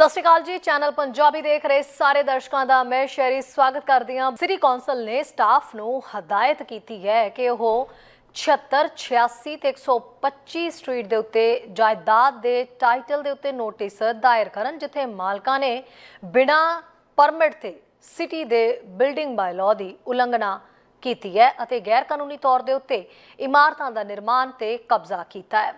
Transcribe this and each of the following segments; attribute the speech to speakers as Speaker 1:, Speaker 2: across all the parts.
Speaker 1: ਸਤਿ ਸ਼੍ਰੀ ਅਕਾਲ ਜੀ, ਚੈਨਲ ਪੰਜਾਬੀ ਦੇਖ ਰਹੇ ਸਾਰੇ ਦਰਸ਼ਕਾਂ ਦਾ ਮੈਂ ਸ਼ੈਰੀ ਸਵਾਗਤ ਕਰਦੀ ਹਾਂ। ਸਿਟੀ ਕੌਂਸਲ ਨੇ ਸਟਾਫ ਨੂੰ ਹਦਾਇਤ ਕੀਤੀ ਹੈ ਕਿ ਉਹ 76 86 ਤੇ 125 ਸਟਰੀਟ ਦੇ ਉੱਤੇ ਜਾਇਦਾਦ ਦੇ ਟਾਈਟਲ ਦੇ ਉੱਤੇ ਨੋਟਿਸ ਦਾਇਰ ਕਰਨ, ਜਿੱਥੇ ਮਾਲਕਾਂ ਨੇ ਬਿਨਾਂ ਪਰਮਿਟ ਤੇ ਸਿਟੀ ਦੇ ਬਿਲਡਿੰਗ ਬਾਇਲਾਅ ਦੀ ਉਲੰਘਣਾ ਕੀਤੀ ਹੈ ਅਤੇ ਗੈਰ ਕਾਨੂੰਨੀ ਤੌਰ ਦੇ ਉੱਤੇ ਇਮਾਰਤਾਂ ਦਾ ਨਿਰਮਾਣ ਤੇ ਕਬਜ਼ਾ ਕੀਤਾ ਹੈ।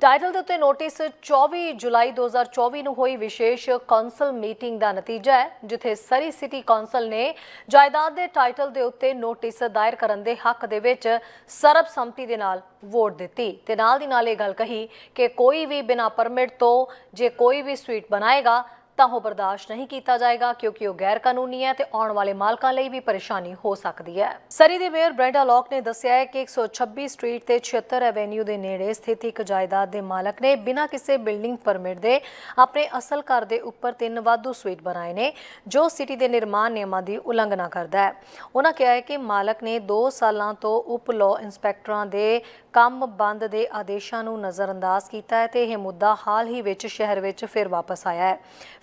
Speaker 1: ਟਾਈਟਲ ਦੇ ਉੱਤੇ ਨੋਟਿਸ 24 ਜੁਲਾਈ 2024 ਨੂੰ ਹੋਈ ਵਿਸ਼ੇਸ਼ ਕੌਂਸਲ ਮੀਟਿੰਗ ਦਾ ਨਤੀਜਾ ਹੈ, ਜਿੱਥੇ ਸਰੀ ਸਿਟੀ ਕੌਂਸਲ ਨੇ ਜਾਇਦਾਦ ਦੇ ਟਾਈਟਲ ਦੇ ਉੱਤੇ ਨੋਟਿਸ ਦਾਇਰ ਕਰਨ ਦੇ ਹੱਕ ਦੇ ਵਿੱਚ ਸਰਬਸੰਮਤੀ ਦੇ ਨਾਲ ਵੋਟ ਦਿੱਤੀ। ਤੇ ਨਾਲ ਦੀ ਨਾਲ ਇਹ ਗੱਲ ਕਹੀ ਕਿ ਕੋਈ ਵੀ ਬਿਨਾਂ ਪਰਮਿਟ ਤੋਂ ਜੇ ਕੋਈ ਵੀ ਸਵੀਟ ਬਣਾਏਗਾ ਤਾਂ ਉਹ ਬਰਦਾਸ਼ਤ ਨਹੀਂ ਕੀਤਾ ਜਾਏਗਾ ਕਿਉਂਕਿ ਉਹ ਗੈਰ ਕਾਨੂੰਨੀ ਹੈ ਤੇ ਆਉਣ ਵਾਲੇ ਮਾਲਕਾਂ ਲਈ ਵੀ ਪਰੇਸ਼ਾਨੀ ਹੋ ਸਕਦੀ ਹੈ। ਸਰੀ ਦੇ ਮੇਅਰ ਬ੍ਰੈਂਡਾ ਲੌਕ ਨੇ ਦੱਸਿਆ ਹੈ ਕਿ 126 ਸਟਰੀਟ ਤੇ 76 ਐਵੇਨਿਊ ਦੇ ਨੇੜੇ ਸਥਿਤ ਇੱਕ ਜਾਇਦਾਦ ਦੇ ਮਾਲਕ ਨੇ ਬਿਨਾਂ ਕਿਸੇ ਬਿਲਡਿੰਗ ਪਰਮਿਟ ਦੇ ਆਪਣੇ ਅਸਲ ਘਰ ਦੇ ਉੱਪਰ ਤਿੰਨ ਵਾਧੂ ਸਵੀਟ ਬਣਾਏ ਨੇ, ਜੋ ਸਿਟੀ ਦੇ ਨਿਰਮਾਣ ਨਿਯਮਾਂ ਦੀ ਉਲੰਘਣਾ ਕਰਦਾ ਹੈ। ਉਹਨਾਂ ਕਿਹਾ ਹੈ ਕਿ ਮਾਲਕ ਨੇ 2 ਸਾਲਾਂ ਤੋਂ ਉਪ ਲਾਅ ਇੰਸਪੈਕਟਰਾਂ ਦੇ ਕੰਮ ਬੰਦ ਦੇ ਆਦੇਸ਼ਾਂ ਨੂੰ ਨਜ਼ਰਅੰਦਾਜ਼ ਕੀਤਾ ਹੈ ਤੇ ਇਹ ਮੁੱਦਾ ਹਾਲ ਹੀ ਵਿੱਚ ਸ਼ਹਿਰ ਵਿੱਚ ਫਿਰ ਵਾਪਸ ਆਇਆ ਹੈ।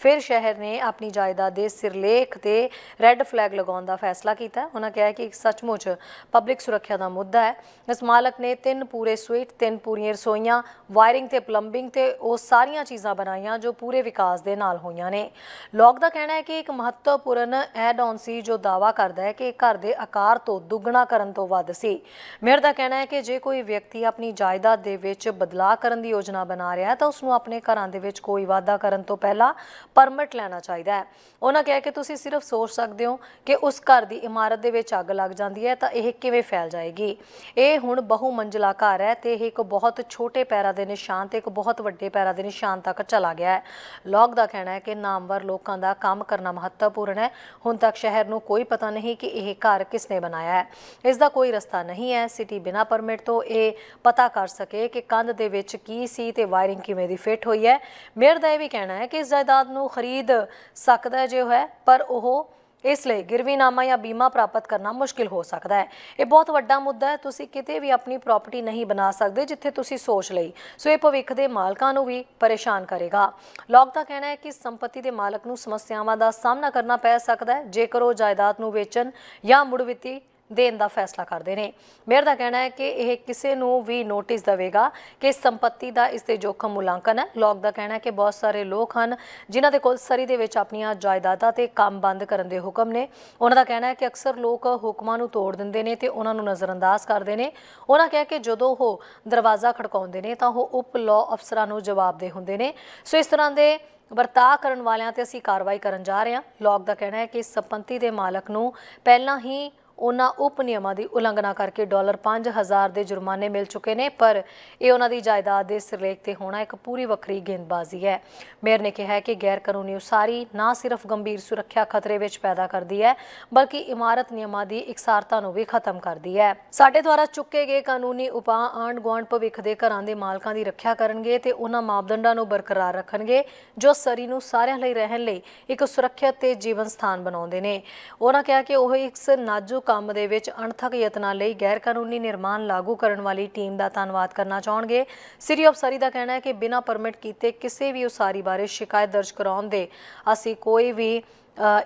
Speaker 1: ਫਿਰ ਸ਼ਹਿਰ ਨੇ ਆਪਣੀ ਜਾਇਦਾਦ ਦੇ ਸਿਰਲੇਖ ਤੇ ਰੈੱਡ ਫਲੈਗ ਲਗਾਉਣ ਦਾ ਫੈਸਲਾ ਕੀਤਾ। ਉਹਨਾਂ ਕਿਹਾ ਕਿ ਇੱਕ ਸੱਚਮੁੱਚ ਪਬਲਿਕ ਸੁਰੱਖਿਆ ਦਾ ਮੁੱਦਾ ਹੈ। ਇਸ ਮਾਲਕ ਨੇ ਤਿੰਨ ਪੂਰੇ ਸਵੀਟ, ਤਿੰਨ ਪੂਰੀਆਂ ਰਸੋਈਆਂ ਵਾਇਰਿੰਗ ਤੇ ਪਲੰਬਿੰਗ ਤੇ ਉਹ ਸਾਰੀਆਂ ਚੀਜ਼ਾਂ ਬਣਾਈਆਂ ਜੋ ਪੂਰੇ ਵਿਕਾਸ ਦੇ ਨਾਲ ਹੋਈਆਂ ਨੇ। ਲੋਕ ਦਾ ਕਹਿਣਾ ਹੈ ਕਿ ਇੱਕ ਮਹੱਤਵਪੂਰਨ ਐਡ ਔਨ ਸੀ ਜੋ ਦਾਵਾ ਕਰਦਾ ਹੈ ਕਿ ਘਰ ਦੇ ਆਕਾਰ ਤੋਂ ਦੁੱਗਣਾ ਕਰਨ ਤੋਂ ਵੱਧ ਸੀ। ਮੇਅਰ ਦਾ ਕਹਿਣਾ ਹੈ ਕਿ ਜੇ ਕੋਈ ਵਿਅਕਤੀ ਆਪਣੀ ਜਾਇਦਾਦ ਦੇ ਵਿੱਚ ਬਦਲਾਅ ਕਰਨ ਦੀ ਯੋਜਨਾ ਬਣਾ ਰਿਹਾ ਹੈ ਤਾਂ ਉਸ ਨੂੰ ਆਪਣੇ ਘਰਾਂ ਦੇ ਵਿੱਚ ਕੋਈ ਵਾਅਦਾ ਕਰਨ ਤੋਂ ਪਹਿਲਾਂ ਪਰਮਿਟ ਲੈਣਾ ਚਾਹੀਦਾ ਹੈ। ਉਹਨਾਂ ਕਿਹਾ ਕਿ ਤੁਸੀਂ ਸਿਰਫ ਸੋਚ ਸਕਦੇ ਹੋ ਕਿ ਉਸ ਘਰ ਦੀ ਇਮਾਰਤ ਦੇ ਵਿੱਚ ਅੱਗ ਲੱਗ ਜਾਂਦੀ ਹੈ ਤਾਂ ਇਹ ਕਿਵੇਂ ਫੈਲ ਜਾਏਗੀ। ਇਹ ਹੁਣ ਬਹੁ ਮੰਜ਼ਲਾ ਘਰ ਹੈ ਤੇ ਇਹ ਇੱਕ ਬਹੁਤ ਛੋਟੇ ਪੈਰਾਂ ਦੇ ਨਿਸ਼ਾਨ ਤੇ ਇੱਕ ਬਹੁਤ ਵੱਡੇ ਪੈਰਾਂ ਦੇ ਨਿਸ਼ਾਨ ਤੱਕ ਚਲਾ ਗਿਆ ਹੈ। ਲੋਕ ਦਾ ਕਹਿਣਾ ਹੈ ਕਿ ਨਾਮਵਰ ਲੋਕਾਂ ਦਾ ਕੰਮ ਕਰਨਾ ਮਹੱਤਵਪੂਰਨ ਹੈ। ਹੁਣ ਤੱਕ ਸ਼ਹਿਰ ਨੂੰ ਕੋਈ ਪਤਾ ਨਹੀਂ ਕਿ ਇਹ ਘਰ ਕਿਸ ਨੇ ਬਣਾਇਆ ਹੈ। ਇਸ ਦਾ ਕੋਈ ਰਸਤਾ ਨਹੀਂ ਹੈ। ਸਿਟੀ ਬਿਨਾ ਪਰਮਿਟ ਤੋਂ ਇਹ ਪਤਾ ਕਰ ਸਕੇ ਕਿ ਕੰਧ ਦੇ ਵਿੱਚ ਕੀ ਸੀ ਤੇ ਵਾਇਰਿੰਗ ਕਿਵੇਂ ਦੀ ਫਿੱਟ ਹੋਈ ਹੈ। ਮੇਅਰ ਦਾ ਇਹ ਵੀ ਕਹਿਣਾ ਹੈ ਕਿ ਇਸ ਜਾਇਦਾਦ ਨੂੰ ਖਰੀਦ ਸਕਦਾ ਜੇ ਹੈ, ਪਰ ਉਹ ਇਸ ਲਈ ਗਿਰਵੀਨਾਮਾ ਜਾਂ ਬੀਮਾ ਪ੍ਰਾਪਤ ਕਰਨਾ ਮੁਸ਼ਕਿਲ ਹੋ ਸਕਦਾ ਹੈ। ਇਹ ਬਹੁਤ ਵੱਡਾ ਮੁੱਦਾ ਹੈ, ਤੁਸੀਂ ਕਿਤੇ ਵੀ ਆਪਣੀ ਪ੍ਰਾਪਰਟੀ ਨਹੀਂ ਬਣਾ ਸਕਦੇ ਜਿੱਥੇ ਤੁਸੀਂ ਸੋਚ ਲਈ। ਸੋ ਇਹ ਭਵਿੱਖ ਦੇ ਮਾਲਕਾਂ ਨੂੰ ਵੀ ਪਰੇਸ਼ਾਨ ਕਰੇਗਾ। ਲੋਕ ਦਾ ਕਹਿਣਾ ਹੈ ਕਿ ਸੰਪਤੀ ਦੇ ਮਾਲਕ ਨੂੰ ਸਮੱਸਿਆਵਾਂ ਦਾ ਸਾਹਮਣਾ ਕਰਨਾ ਪੈ ਸਕਦਾ ਹੈ, ਜੇਕਰ ਉਹ ਜਾਇਦਾਦ ਨੂੰ ਵੇਚਣ ਜਾਂ ਮੁੜ ਵਿੱਤੀ ਦੇਣ ਦਾ ਫੈਸਲਾ ਕਰਦੇ ਨੇ। ਮੇਅਰ ਦਾ ਕਹਿਣਾ ਹੈ ਕਿ ਇਹ ਕਿਸੇ ਨੂੰ ਵੀ ਨੋਟਿਸ ਦੇਵੇਗਾ ਕਿ ਸੰਪਤੀ ਦਾ ਇਸ ਤੇ ਜੋਖਮ ਮੁਲਾਂਕਣ ਹੈ। ਲੋਕ ਦਾ ਕਹਿਣਾ ਹੈ ਕਿ ਬਹੁਤ ਸਾਰੇ ਲੋਕ ਹਨ ਜਿਨ੍ਹਾਂ ਦੇ ਕੋਲ ਸਰੀ ਦੇ ਵਿੱਚ ਆਪਣੀਆਂ ਜਾਇਦਾਦਾਂ ਤੇ ਕੰਮ ਬੰਦ ਕਰਨ ਦੇ ਹੁਕਮ ਨੇ। ਉਹਨਾਂ ਦਾ ਕਹਿਣਾ ਹੈ ਕਿ ਅਕਸਰ ਲੋਕ ਹੁਕਮਾਂ ਨੂੰ ਤੋੜ ਦਿੰਦੇ ਨੇ ਤੇ ਉਹਨਾਂ ਨੂੰ ਨਜ਼ਰਅੰਦਾਜ਼ ਕਰਦੇ ਨੇ। ਉਹਨਾਂ ਕਿਹਾ ਕਿ ਜਦੋਂ ਉਹ ਦਰਵਾਜ਼ਾ ਖੜਕਾਉਂਦੇ ਨੇ ਤਾਂ ਉਹ ਉਪ ਲਾਅ ਅਫਸਰਾਂ ਨੂੰ ਜਵਾਬਦੇ ਹੁੰਦੇ ਨੇ। ਸੋ ਇਸ ਤਰ੍ਹਾਂ ਦੇ ਵਰਤਾਅ ਕਰਨ ਵਾਲਿਆਂ ਤੇ ਅਸੀਂ ਕਾਰਵਾਈ ਕਰਨ ਜਾ ਰਹੇ ਹਾਂ। ਲੋਕ ਦਾ ਕਹਿਣਾ ਹੈ ਕਿ ਸੰਪਤੀ ਦੇ ਮਾਲਕ ਨੂੰ ਪਹਿਲਾਂ ਹੀ ਉਹਨਾਂ ਉਪ ਨਿਯਮਾਂ ਦੀ ਉਲੰਘਣਾ ਕਰਕੇ ਡਾਲਰ 5000 ਦੇ ਜੁਰਮਾਨੇ ਮਿਲ ਚੁੱਕੇ ਨੇ, ਪਰ ਇਹ ਉਹਨਾਂ ਦੀ ਜਾਇਦਾਦ ਦੇ ਸਿਰਲੇਖ ਤੇ ਹੋਣਾ ਇੱਕ ਪੂਰੀ ਵੱਖਰੀ ਗੇਂਦਬਾਜ਼ੀ ਹੈ। ਮੇਅਰ ਨੇ ਕਿਹਾ ਕਿ ਗੈਰ ਕਾਨੂੰਨੀ ਉਸਾਰੀ ਨਾ ਸਿਰਫ ਗੰਭੀਰ ਸੁਰੱਖਿਆ ਖਤਰੇ ਵਿੱਚ ਪੈਦਾ ਕਰਦੀ ਹੈ, ਬਲਕਿ ਇਮਾਰਤ ਨਿਯਮਾਂ ਦੀ ਇਕਸਾਰਤਾ ਨੂੰ ਵੀ ਖਤਮ ਕਰਦੀ ਹੈ। ਸਾਡੇ ਦੁਆਰਾ ਚੁੱਕੇ ਗਏ ਕਾਨੂੰਨੀ ਉਪਾਅ ਆਂਡ ਗੁਆਂਢ ਭਵਿੱਖ ਦੇ ਘਰਾਂ ਦੇ ਮਾਲਕਾਂ ਦੀ ਰੱਖਿਆ ਕਰਨਗੇ ਤੇ ਉਹਨਾਂ ਮਾਪਦੰਡਾਂ ਨੂੰ ਬਰਕਰਾਰ ਰੱਖਣਗੇ, ਜੋ ਸਰੀ ਨੂੰ ਸਾਰਿਆਂ ਲਈ ਰਹਿਣ ਲਈ ਇੱਕ ਸੁਰੱਖਿਅਤ ਤੇ ਜੀਵਨ ਸਥਾਨ ਬਣਾਉਂਦੇ ਨੇ। ਉਹਨਾਂ ਕਿਹਾ ਕਿ ਉਹ ਇੱਕ ਨਾਜ਼ੁਕ ਕੰਮ ਦੇ ਵਿੱਚ ਅਣਥਕ ਯਤਨਾਂ ਲਈ ਗੈਰ ਕਾਨੂੰਨੀ ਨਿਰਮਾਣ ਲਾਗੂ ਕਰਨ ਵਾਲੀ ਟੀਮ ਦਾ ਧੰਨਵਾਦ ਕਰਨਾ ਚਾਹਣਗੇ। ਸਿਟੀ ਅਫਸਰੀ ਦਾ ਕਹਿਣਾ ਹੈ ਕਿ ਬਿਨਾਂ ਪਰਮਿਟ ਕੀਤੇ ਕਿਸੇ ਵੀ ਉਸਾਰੀ ਬਾਰੇ ਸ਼ਿਕਾਇਤ ਦਰਜ ਕਰਾਉਣ ਦੇ ਅਸੀਂ ਕੋਈ ਵੀ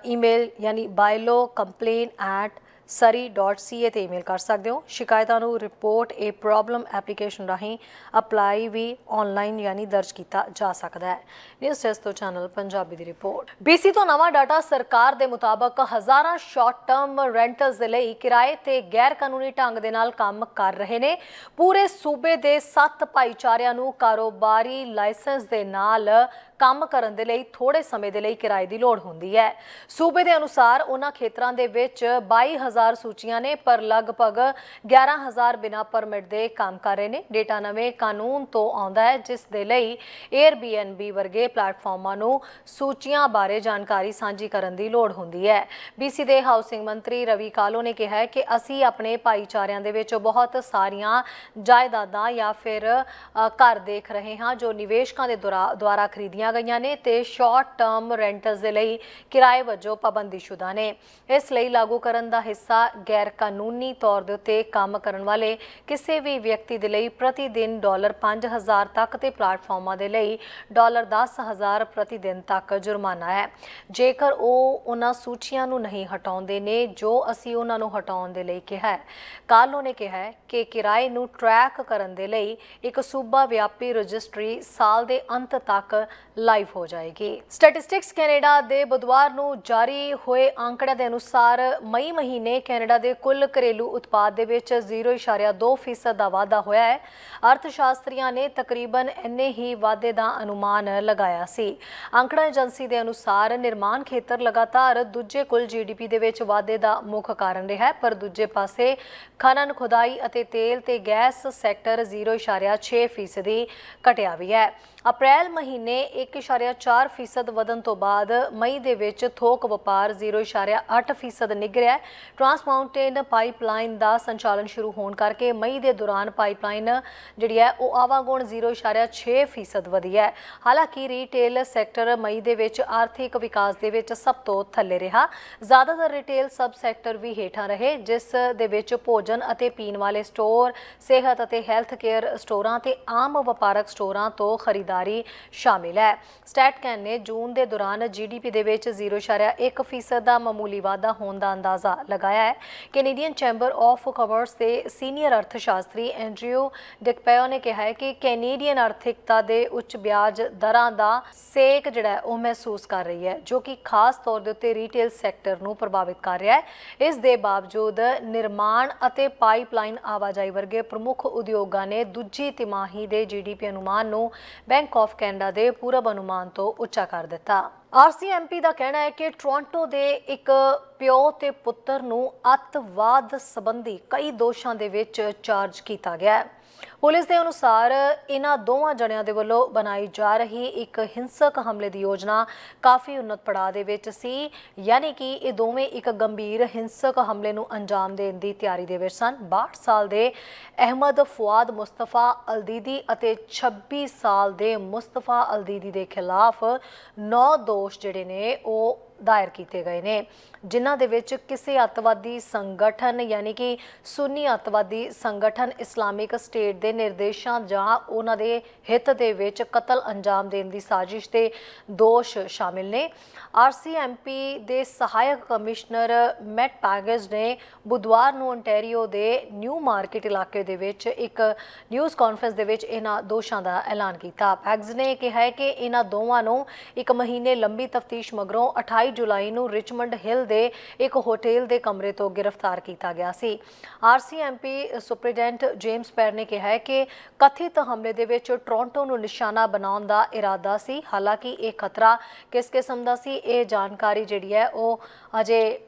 Speaker 1: ਈਮੇਲ ਯਾਨੀ ਬਾਇਲੋ ਕੰਪਲੇਨ ਐਟ sari.ca ਤੇ ਈਮੇਲ ਕਰ ਸਕਦੇ ਹੋ। ਸ਼ਿਕਾਇਤਾਂ ਨੂੰ ਰਿਪੋਰਟ ਏ ਪ੍ਰੋਬਲਮ ਐਪਲੀਕੇਸ਼ਨ ਰਾਹੀਂ ਅਪਲਾਈ ਵੀ ਆਨਲਾਈਨ ਯਾਨੀ ਦਰਜ ਕੀਤਾ ਜਾ ਸਕਦਾ ਹੈ। ਨਿਊਜ਼ ਡੈਸਕ ਤੋਂ ਚੈਨਲ ਪੰਜਾਬੀ ਦੀ ਰਿਪੋਰਟ BC ਤੋਂ ਨਵਾਂ ਡਾਟਾ ਸਰਕਾਰ ਦੇ ਮੁਤਾਬਕ ਹਜ਼ਾਰਾਂ ਸ਼ਾਰਟ ਟਰਮ ਰੈਂਟਲਸ ਦੇ ਲਈ ਕਿਰਾਏ ਤੇ ਗੈਰ ਕਾਨੂੰਨੀ ਢੰਗ ਦੇ ਨਾਲ ਕੰਮ ਕਰ ਰਹੇ ਨੇ। ਪੂਰੇ ਸੂਬੇ ਦੇ 7 ਭਾਈਚਾਰਿਆਂ ਨੂੰ ਕਾਰੋਬਾਰੀ ਲਾਇਸੈਂਸ ਦੇ ਨਾਲ ਕੰਮ ਕਰਨ ਦੇ ਲਈ ਥੋੜੇ ਸਮੇਂ ਦੇ ਲਈ ਕਿਰਾਏ ਦੀ ਲੋੜ ਹੁੰਦੀ ਹੈ। ਸੂਬੇ ਦੇ ਅਨੁਸਾਰ ਉਹਨਾਂ ਖੇਤਰਾਂ ਦੇ ਵਿੱਚ 22000 ਸੂਚੀਆਂ ਨੇ, ਪਰ ਲਗਭਗ 11000 ਬਿਨਾ ਪਰਮਿਟ ਦੇ ਕੰਮ ਕਰ ਰਹੇ ਨੇ। ਡੇਟਾ ਨਵੇਂ ਕਾਨੂੰਨ ਤੋਂ ਆਉਂਦਾ ਹੈ, ਜਿਸ ਦੇ ਲਈ Airbnb ਵਰਗੇ ਪਲੇਟਫਾਰਮਾਂ ਨੂੰ ਸੂਚੀਆਂ ਬਾਰੇ ਜਾਣਕਾਰੀ ਸਾਂਝੀ ਕਰਨ ਦੀ ਲੋੜ ਹੁੰਦੀ ਹੈ। BC ਦੇ ਹਾਊਸਿੰਗ ਮੰਤਰੀ ਰਵੀ ਕਾਲੋ ਨੇ ਕਿਹਾ ਕਿ ਅਸੀਂ ਆਪਣੇ ਭਾਈਚਾਰਿਆਂ ਦੇ ਵਿੱਚ ਬਹੁਤ ਸਾਰੀਆਂ ਜਾਇਦਾਦਾਂ ਜਾਂ ਫਿਰ ਘਰ ਦੇਖ ਰਹੇ ਹਾਂ, ਜੋ ਨਿਵੇਸ਼ਕਾਂ ਦੇ ਦੁਰਾ- ਦੁਆਰਾ ਖਰੀਦੀਆਂ ਗਈਆਂ ਨੇ ਤੇ ਸ਼ਾਰਟ ਟਰਮ ਰੈਂਟਲਸ ਦੇ ਲਈ ਕਿਰਾਏ ਵਜੋਂ ਪਾਬੰਦੀਸ਼ੁਦਾ ਨੇ। ਇਸ ਲਈ ਲਾਗੂ ਕਰਨ ਦਾ ਹਿੱਸਾ ਹਿੱਸਾ ਗੈਰ ਕਾਨੂੰਨੀ ਤੌਰ ਦੇ ਉੱਤੇ ਕੰਮ ਕਰਨ ਵਾਲੇ ਕਿਸੇ ਵੀ ਵਿਅਕਤੀ ਦੇ ਲਈ ਪ੍ਰਤੀ ਦਿਨ ਡਾਲਰ 5000 ਤੱਕ ਤੇ ਪਲੇਟਫਾਰਮਾਂ ਦੇ ਲਈ ਡਾਲਰ 10000 ਪ੍ਰਤੀ ਦਿਨ ਤੱਕ ਜੁਰਮਾਨਾ ਹੈ। ਜੇਕਰ ਉਹ ਉਹਨਾਂ ਸੂਚੀਆਂ ਨੂੰ ਨਹੀਂ ਹਟਾਉਂਦੇ ਨੇ ਜੋ ਅਸੀਂ ਉਹਨਾਂ ਨੂੰ ਹਟਾਉਣ ਦੇ ਲਈ ਕਿਹਾ ਹੈ। ਕਾਲੋ ਨੇ ਕਿਹਾ ਹੈ ਕਿ ਕਿਰਾਏ ਨੂੰ ਟਰੈਕ ਕਰਨ ਦੇ ਲਈ ਇੱਕ ਸੂਬਾ ਵਿਆਪੀ ਰਜਿਸਟਰੀ ਸਾਲ ਦੇ ਅੰਤ ਤੱਕ ਲਾਈਵ ਹੋ ਜਾਏਗੀ। ਸਟੈਟਿਸਟਿਕਸ ਕੈਨੇਡਾ ਦੇ ਬੁੱਧਵਾਰ ਨੂੰ ਜਾਰੀ ਹੋਏ ਅੰਕੜਿਆਂ ਦੇ ਅਨੁਸਾਰ ਮਈ ਮਹੀਨੇ ਕੈਨੇਡਾ ਦੇ ਕੁੱਲ ਘਰੇਲੂ ਉਤਪਾਦ ਦੇ ਵਿੱਚ 0.2% ਦਾ ਵਾਧਾ ਹੋਇਆ ਹੈ। ਅਰਥ ਸ਼ਾਸਤਰੀਆਂ ਨੇ ਤਕਰੀਬਨ ਇੰਨੇ ਹੀ ਵਾਧੇ ਦਾ ਅਨੁਮਾਨ ਲਗਾਇਆ ਸੀ। ਅੰਕੜਾ ਏਜੰਸੀ ਦੇ ਅਨੁਸਾਰ ਨਿਰਮਾਣ ਖੇਤਰ ਲਗਾਤਾਰ ਦੂਜੇ ਕੁੱਲ ਜੀਡੀਪੀ ਦੇ ਵਿੱਚ ਵਾਧੇ ਦਾ ਮੁੱਖ ਕਾਰਨ ਰਿਹਾ ਹੈ, ਪਰ ਦੂਜੇ ਪਾਸੇ ਖਨਨ, ਖੁਦਾਈ ਅਤੇ ਤੇਲ ਤੇ ਗੈਸ ਸੈਕਟਰ 0.6% ਫੀਸਦੀ ਘਟਿਆ ਵੀ ਹੈ। ਅਪ੍ਰੈਲ ਮਹੀਨੇ 1.4 ਫੀਸਦ ਵਧਣ ਤੋਂ ਬਾਅਦ ਮਈ ਦੇ ਵਿੱਚ ਥੋਕ ਵਪਾਰ 0.8 ਫੀਸਦ ਨਿਗਰਿਆ ਹੈ। ਟਰਾਂਸ ਮਾਊਂਟੇਨ ਪਾਈਪਲਾਈਨ ਦਾ ਸੰਚਾਲਨ ਸ਼ੁਰੂ ਹੋਣ ਕਰਕੇ ਮਈ ਦੇ ਦੌਰਾਨ ਪਾਈਪਲਾਈਨ ਜਿਹੜੀ ਹੈ ਉਹ ਆਵਾਗੁਣ 0.6 ਫੀਸਦ ਵਧੀ ਹੈ। ਹਾਲਾਂਕਿ ਰੀਟੇਲ ਸੈਕਟਰ ਮਈ ਦੇ ਵਿੱਚ ਆਰਥਿਕ ਵਿਕਾਸ ਦੇ ਵਿੱਚ ਸਭ ਤੋਂ ਥੱਲੇ ਰਿਹਾ। ਜ਼ਿਆਦਾਤਰ ਰਿਟੇਲ ਸਬ ਸੈਕਟਰ ਵੀ ਹੇਠਾਂ ਰਹੇ, ਜਿਸ ਦੇ ਵਿੱਚ ਭੋਜਨ ਅਤੇ ਪੀਣ ਵਾਲੇ ਸਟੋਰ, ਸਿਹਤ ਅਤੇ ਹੈਲਥ ਕੇਅਰ ਸਟੋਰਾਂ ਤੇ ਆਮ ਵਪਾਰਕ ਸਟੋਰਾਂ ਤੋਂ ਖਰੀਦਦਾਰੀ ਸ਼ਾਮਿਲ ਹੈ। ਸਟੈਟਕੈਨ ਨੇ ਜੂਨ ਦੇ ਦੌਰਾਨ ਜੀਡੀਪੀ ਦੇ ਵਿੱਚ 0.1 ਫੀਸਦ ਦਾ ਮਾਮੂਲੀ ਵਾਧਾ ਹੋਣ ਦਾ ਅੰਦਾਜ਼ਾ ਲਗਾਇਆ ਹੈ। ਕੈਨੇਡੀਅਨ ਚੈਂਬਰ ਆਫ ਕਾਮਰਸ ਦੇ ਸੀਨੀਅਰ ਅਰਥ ਐਂਡਰਿਊ ਡਿਕਪੈਓ ਨੇ ਕਿਹਾ ਹੈ ਕਿ ਕੈਨੇਡੀਅਨ ਆਰਥਿਕਤਾ ਦੇ ਉੱਚ ਵਿਆਜ ਦਰਾਂ ਦਾ ਸੇਕ ਜਿਹੜਾ ਉਹ ਮਹਿਸੂਸ ਕਰ ਰਹੀ ਹੈ, ਜੋ ਕਿ ਖਾਸ ਤੌਰ ਦੇ ਉੱਤੇ ਰੀਟੇਲ ਸੈਕਟਰ ਨੂੰ ਪ੍ਰਭਾਵਿਤ ਕਰ ਰਿਹਾ ਹੈ। ਇਸ ਦੇ ਬਾਵਜੂਦ ਨਿਰਮਾਣ ਅਤੇ ਪਾਈਪਲਾਈਨ ਆਵਾਜਾਈ ਵਰਗੇ ਪ੍ਰਮੁੱਖ ਉਦਯੋਗਾਂ ਨੇ ਦੂਜੀ ਤਿਮਾਹੀ ਦੇ ਜੀਡੀਪੀ ਅਨੁਮਾਨ ਨੂੰ ਬੈਂਕ ਆਫ ਕੈਨੇਡਾ ਦੇ ਪੂਰਬ ਅਨੁਮਾਨ ਤੋਂ ਉੱਚਾ ਕਰ ਦਿੱਤਾ। ਆਰਸੀਐਮਪੀ ਦਾ ਕਹਿਣਾ ਹੈ ਕਿ ਟੋਰਾਂਟੋ ਦੇ ਇੱਕ ਪਿਓ ਤੇ ਪੁੱਤਰ ਨੂੰ ਅੱਤਵਾਦ ਸੰਬੰਧੀ ਕਈ ਦੋਸ਼ਾਂ ਦੇ ਵਿੱਚ ਚਾਰਜ ਕੀਤਾ ਗਿਆ ਹੈ। ਪੁਲਿਸ ਦੇ ਅਨੁਸਾਰ ਇਹਨਾਂ ਦੋਵਾਂ ਜਣਿਆਂ ਦੇ ਵੱਲੋਂ ਬਣਾਈ ਜਾ ਰਹੀ ਇੱਕ ਹਿੰਸਕ ਹਮਲੇ ਦੀ ਯੋਜਨਾ ਕਾਫੀ ਉન્નਤ ਪੜਾਅ ਦੇ ਵਿੱਚ ਸੀ, ਯਾਨੀ ਕਿ ਇਹ ਦੋਵੇਂ ਇੱਕ ਗੰਭੀਰ ਹਿੰਸਕ ਹਮਲੇ ਨੂੰ ਅੰਜਾਮ ਦੇਣ ਦੀ ਤਿਆਰੀ ਦੇ ਵਿੱਚ ਸਨ। 62 ਸਾਲ ਦੇ ਅਹਿਮਦ ਫੁਆਦ ਮੁਸਤਫਾ ਅਲਦੀਦੀ ਅਤੇ 26 ਸਾਲ ਦੇ ਮੁਸਤਫਾ ਅਲਦੀਦੀ ਦੇ ਖਿਲਾਫ 9 ਦੋਸ਼ ਜਿਹੜੇ ਨੇ, ਉਹ ਦਾਇਰ ਕੀਤੇ ਗਏ ਨੇ, ਜਿਨ੍ਹਾਂ ਦੇ ਵਿੱਚ ਕਿਸੇ ਅੱਤਵਾਦੀ ਸੰਗਠਨ ਯਾਨੀ ਕਿ ਸੁੰਨੀ ਅੱਤਵਾਦੀ ਸੰਗਠਨ ਇਸਲਾਮਿਕ ਸਟੇਟ ਦੇ ਨਿਰਦੇਸ਼ਾਂ ਜਾਂ ਉਹਨਾਂ ਦੇ ਹਿੱਤ ਦੇ ਵਿੱਚ ਕਤਲ ਅੰਜਾਮ ਦੇਣ ਦੀ ਸਾਜ਼ਿਸ਼ ਦੇ ਦੋਸ਼ ਸ਼ਾਮਿਲ ਨੇ। ਆਰਸੀਐਮਪੀ ਦੇ ਸਹਾਇਕ ਕਮਿਸ਼ਨਰ ਮੈਟ ਪੈਗਸ ਨੇ ਬੁੱਧਵਾਰ ਨੂੰ ontario ਦੇ ਨਿਊ ਮਾਰਕੀਟ ਇਲਾਕੇ ਦੇ ਵਿੱਚ ਇੱਕ ਨਿਊਜ਼ ਕਾਨਫਰੰਸ ਦੇ ਵਿੱਚ ਇਹਨਾਂ ਦੋਸ਼ਾਂ ਦਾ ਐਲਾਨ ਕੀਤਾ। ਪੈਗਸ ਨੇ ਕਿਹਾ ਕਿ ਇਹਨਾਂ ਦੋਵਾਂ ਨੂੰ ਇੱਕ ਮਹੀਨੇ ਲੰਬੀ ਤਫਤੀਸ਼ ਮਗਰੋਂ 28 ਜੁਲਾਈ ਨੂੰ ਰਿਚਮੰਡ ਹਿੱਲ ਦੇ ਇੱਕ ਹੋਟਲ ਦੇ ਕਮਰੇ ਤੋਂ ਗ੍ਰਿਫਤਾਰ ਕੀਤਾ ਗਿਆ ਸੀ। ਆਰਸੀਐਮਪੀ ਸੁਪਰੀਡੈਂਟ ਜੇਮਸ ਪੈਰ ਨੇ ਕਿਹਾ ਹੈ ਕਿ ਕਥਿਤ ਹਮਲੇ ਦੇ ਵਿੱਚ ਟੋਰਾਂਟੋ ਨੂੰ ਨਿਸ਼ਾਨਾ ਬਣਾਉਣ ਦਾ ਇਰਾਦਾ ਸੀ। ਹਾਲਾਂਕਿ ਇਹ ਖਤਰਾ ਕਿਸ ਕਿਸਮ ਦਾ ਸੀ, ਇਹ ਜਾਣਕਾਰੀ ਜਿਹੜੀ ਹੈ ਉਹ ਅਜੇ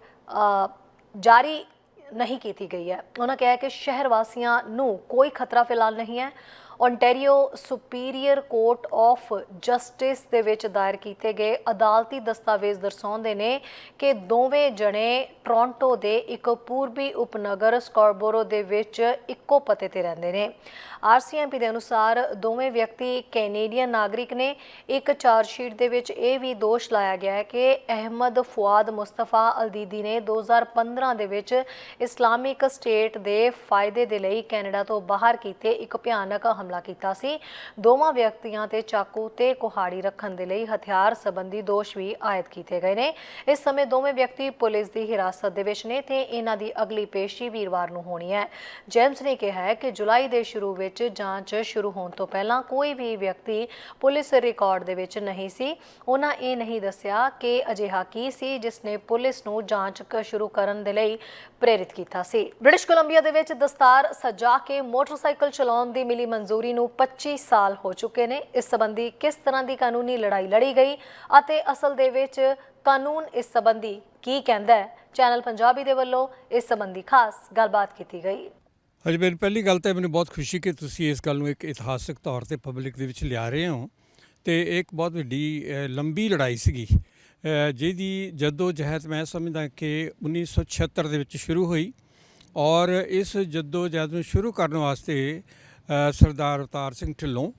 Speaker 1: ਜਾਰੀ ਨਹੀਂ ਕੀਤੀ ਗਈ ਹੈ। ਉਹਨਾਂ ਕਿਹਾ ਕਿ ਸ਼ਹਿਰ ਵਾਸੀਆਂ ਨੂੰ ਕੋਈ ਖਤਰਾ ਫਿਲਹਾਲ ਨਹੀਂ ਹੈ। Ontario superior court of justice ਦੇ ਵਿੱਚ ਦਾਇਰ ਕੀਤੇ ਗਏ ਅਦਾਲਤੀ ਦਸਤਾਵੇਜ਼ ਦਰਸਾਉਂਦੇ ਨੇ ਕਿ ਦੋਵੇਂ ਜਣੇ ਟੋਰਾਂਟੋ ਦੇ ਇੱਕ ਪੂਰਬੀ ਉਪਨਗਰ ਸਕਾਰਬੋਰੋ ਦੇ ਵਿੱਚ ਇੱਕੋ ਪਤੇ ਤੇ ਰਹਿੰਦੇ ਨੇ। ਆਰਸੀਐਮਪੀ ਦੇ ਅਨੁਸਾਰ ਦੋਵੇਂ ਵਿਅਕਤੀ ਕੈਨੇਡੀਅਨ ਨਾਗਰਿਕ ਨੇ। ਇੱਕ ਚਾਰਜਸ਼ੀਟ ਦੇ ਵਿੱਚ ਇਹ ਵੀ ਦੋਸ਼ ਲਾਇਆ ਗਿਆ ਹੈ ਕਿ ਅਹਿਮਦ ਫੁਆਦ ਮੁਸਤਫਾ ਅਲਦੀਦੀ ਨੇ 2015 ਦੇ ਵਿੱਚ ਇਸਲਾਮਿਕ ਸਟੇਟ ਦੇ ਫਾਇਦੇ ਦੇ ਲਈ ਕੈਨੇਡਾ ਤੋਂ ਬਾਹਰ ਕੀਤੇ ਇੱਕ ਭਿਆਨਕ ਹਮਲਾ ਕੀਤਾ ਸੀ। ਦੋਵਾਂ ਵਿਅਕਤੀਆਂ ਤੇ ਚਾਕੂ ਤੇ ਕੁਹਾੜੀ ਰੱਖਣ ਦੇ ਲਈ ਹਥਿਆਰ ਸੰਬੰਧੀ ਦੋਸ਼ ਵੀ ਆਇਦ ਕੀਤੇ ਗਏ ਨੇ। ਇਸ ਸਮੇਂ ਦੋਵੇਂ ਵਿਅਕਤੀ ਪੁਲਿਸ ਦੀ ਹਿਰਾਸਤ ਦੇ ਵਿੱਚ ਨੇ ਤੇ ਇਹਨਾਂ ਦੀ ਅਗਲੀ ਪੇਸ਼ੀ ਵੀਰਵਾਰ ਨੂੰ ਹੋਣੀ ਹੈ। ਜੇਮਸ ਨੇ ਕਿਹਾ ਹੈ ਕਿ ਜੁਲਾਈ ਦੇ ਸ਼ੁਰੂ ਵਿੱਚ ਜਾਂਚ ਸ਼ੁਰੂ ਹੋਣ ਤੋਂ ਪਹਿਲਾਂ ਕੋਈ ਵੀ ਵਿਅਕਤੀ ਪੁਲਿਸ ਰਿਕਾਰਡ ਦੇ ਵਿੱਚ ਨਹੀਂ ਸੀ। ਉਹਨਾਂ ਇਹ ਨਹੀਂ ਦੱਸਿਆ ਕਿ ਅਜਿਹਾ ਕੀ ਸੀ, ਜਿਸ ਨੇ ਪੁਲਿਸ ਨੂੰ ਜਾਂਚ ਸ਼ੁਰੂ ਕਰਨ ਦੇ ਲਈ ਪ੍ਰੇਰਿਤ ਕੀਤਾ ਸੀ। ਬ੍ਰਿਟਿਸ਼ ਕੋਲੰਬੀਆ ਦੇ ਵਿੱਚ ਦਸਤਾਰ ਸਜਾ ਕੇ ਮੋਟਰਸਾਈਕਲ ਚਲਾਉਣ ਦੀ ਮਿਲੀ ਮਨਜ਼ੂਰੀ ਨੂੰ 25 ਸਾਲ ਹੋ ਚੁੱਕੇ ਨੇ। ਇਸ ਸੰਬੰਧੀ ਕਿਸ ਤਰ੍ਹਾਂ ਦੀ ਕਾਨੂੰਨੀ ਲੜਾਈ ਲੜੀ ਗਈ ਅਤੇ ਅਸਲ ਦੇ ਵਿੱਚ ਕਾਨੂੰਨ ਇਸ ਸੰਬੰਧੀ ਕੀ ਕਹਿੰਦਾ ਹੈ? ਚੈਨਲ ਪੰਜਾਬੀ ਦੇ ਵੱਲੋਂ ਇਸ ਸੰਬੰਧੀ ਖਾਸ ਗੱਲਬਾਤ ਕੀਤੀ ਗਈ।
Speaker 2: ਹਾਂਜੀ ਪਹਿਲੀ ਗੱਲ ਤਾਂ ਮੈਨੂੰ ਬਹੁਤ ਖੁਸ਼ੀ ਕਿ ਤੁਸੀਂ ਇਸ ਗੱਲ ਨੂੰ ਇੱਕ ਇਤਿਹਾਸਕ ਤੌਰ ਤੇ ਪਬਲਿਕ ਦੇ ਵਿੱਚ ਲਿਆ ਰਹੇ ਹੋ। ਤੇ ਇੱਕ ਬਹੁਤ ਵੱਡੀ ਲੰਬੀ ਲੜਾਈ ਸੀਗੀ। ਜਿਹਦੀ ਜੱਦੋ ਜਹਿਦ ਮੈਂ ਸਮਝਦਾ ਕਿ 1976 ਦੇ ਵਿੱਚ ਸ਼ੁਰੂ ਹੋਈ ਔਰ ਇਸ ਜੱਦੋ ਜਹਿਦ ਨੂੰ ਸ਼ੁਰੂ ਕਰਨ ਵਾਸਤੇ ਸਰਦਾਰ ਅਵਤਾਰ ਸਿੰਘ ਢਿੱਲੋਂ।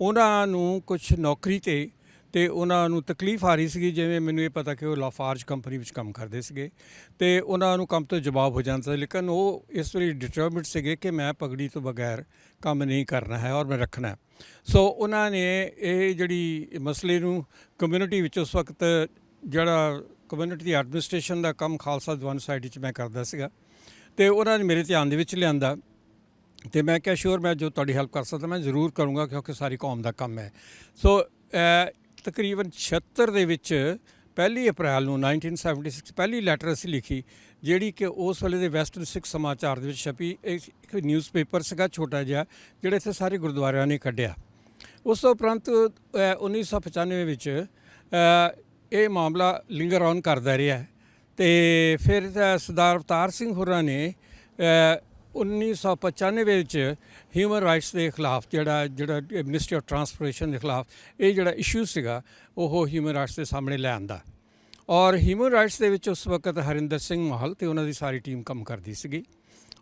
Speaker 2: ਉਹਨਾਂ ਨੂੰ ਕੁਝ ਨੌਕਰੀ ਤੇ ਤੇ ਉਹਨਾਂ ਨੂੰ ਤਕਲੀਫ ਆ ਰਹੀ ਸੀਗੀ, ਜਿਵੇਂ ਮੈਨੂੰ ਇਹ ਪਤਾ ਕਿ ਉਹ ਲਾਫਾਰਜ ਕੰਪਨੀ ਵਿੱਚ ਕੰਮ ਕਰਦੇ ਸੀਗੇ। ਤੇ ਉਹਨਾਂ ਨੂੰ ਕੰਮ ਤੋਂ ਜਵਾਬ ਹੋ ਜਾਂਦਾ ਸੀ, ਲੇਕਿਨ ਉਹ ਇਸ ਵਾਰੀ ਡਿਟਰਮਿਨਡ ਸੀਗੇ ਕਿ ਮੈਂ ਪਗੜੀ ਤੋਂ ਬਗੈਰ ਕੰਮ ਨਹੀਂ ਕਰਨਾ ਹੈ ਔਰ ਮੈਂ ਰੱਖਣਾ ਸੋ ਉਹਨਾਂ ਨੇ ਇਹ ਜਿਹੜੀ ਮਸਲੇ ਨੂੰ ਕਮਿਊਨਿਟੀ ਵਿੱਚ ਉਸ ਵਕਤ ਜਿਹੜਾ ਕਮਿਊਨਿਟੀ ਦੀ ਐਡਮਿਨਿਸਟ੍ਰੇਸ਼ਨ ਦਾ ਕੰਮ ਖਾਲਸਾ ਦੀਵਾਨ ਸਾਈਡ 'ਚ ਮੈਂ ਕਰਦਾ ਸੀਗਾ। ਤੇ ਉਹਨਾਂ ਨੇ ਮੇਰੇ ਧਿਆਨ ਦੇ ਵਿੱਚ ਲਿਆਂਦਾ ਤੇ ਮੈਂ ਕਿਹਾ ਸ਼ੋਰ ਮੈਂ ਜੋ ਤੁਹਾਡੀ ਹੈਲਪ ਕਰ ਸਕਦਾ ਮੈਂ ਜ਼ਰੂਰ ਕਰੂੰਗਾ ਕਿਉਂਕਿ ਸਾਰੀ ਕੌਮ ਦਾ ਕੰਮ ਹੈ। ਸੋ ਤਕਰੀਬਨ 76 ਦੇ ਵਿੱਚ ਪਹਿਲੀ ਅਪ੍ਰੈਲ ਨੂੰ 1976 ਪਹਿਲੀ ਲੈਟਰ ਅਸੀਂ ਲਿਖੀ ਜਿਹੜੀ ਕਿ ਉਸ ਵੇਲੇ ਦੇ ਵੈਸਟਰਨ ਸਿੱਖ ਸਮਾਚਾਰ ਦੇ ਵਿੱਚ ਛਪੀ। ਇੱਕ ਇੱਕ ਨਿਊਜ਼ਪੇਪਰ ਸੀਗਾ ਛੋਟਾ ਜਿਹਾ ਜਿਹੜੇ ਇੱਥੇ ਸਾਰੇ ਗੁਰਦੁਆਰਿਆਂ ਨੇ ਕੱਢਿਆ। ਉਸ ਤੋਂ ਉਪਰੰਤ ਅ, 1995 ਵਿੱਚ ਇਹ ਮਾਮਲਾ ਲਿੰਗਰ ਔਨ ਕਰਦਾ ਰਿਹਾ ਤੇ ਫਿਰ ਸਰਦਾਰ ਅਵਤਾਰ ਸਿੰਘ ਹੋਰਾਂ ਨੇ 1995 ਵਿੱਚ ਹਿਊਮਨ ਰਾਈਟਸ ਦੇ ਖਿਲਾਫ ਜਿਹੜਾ ਜਿਹੜਾ ਮਿਨਿਸਟਰੀ ਆਫ ਟਰਾਂਸਪੋਰਟੇਸ਼ਨ ਦੇ ਖਿਲਾਫ ਇਹ ਜਿਹੜਾ ਇਸ਼ੂ ਸੀਗਾ, ਉਹ ਹਿਊਮਨ ਰਾਈਟਸ ਦੇ ਸਾਹਮਣੇ ਲੈ ਆਂਦਾ। ਔਰ ਹਿਊਮਨ ਰਾਈਟਸ ਦੇ ਵਿੱਚ ਉਸ ਵਕਤ ਹਰਿੰਦਰ ਸਿੰਘ ਮਾਹਲ ਤੇ ਉਹਨਾਂ ਦੀ ਸਾਰੀ ਟੀਮ ਕੰਮ ਕਰਦੀ ਸੀਗੀ।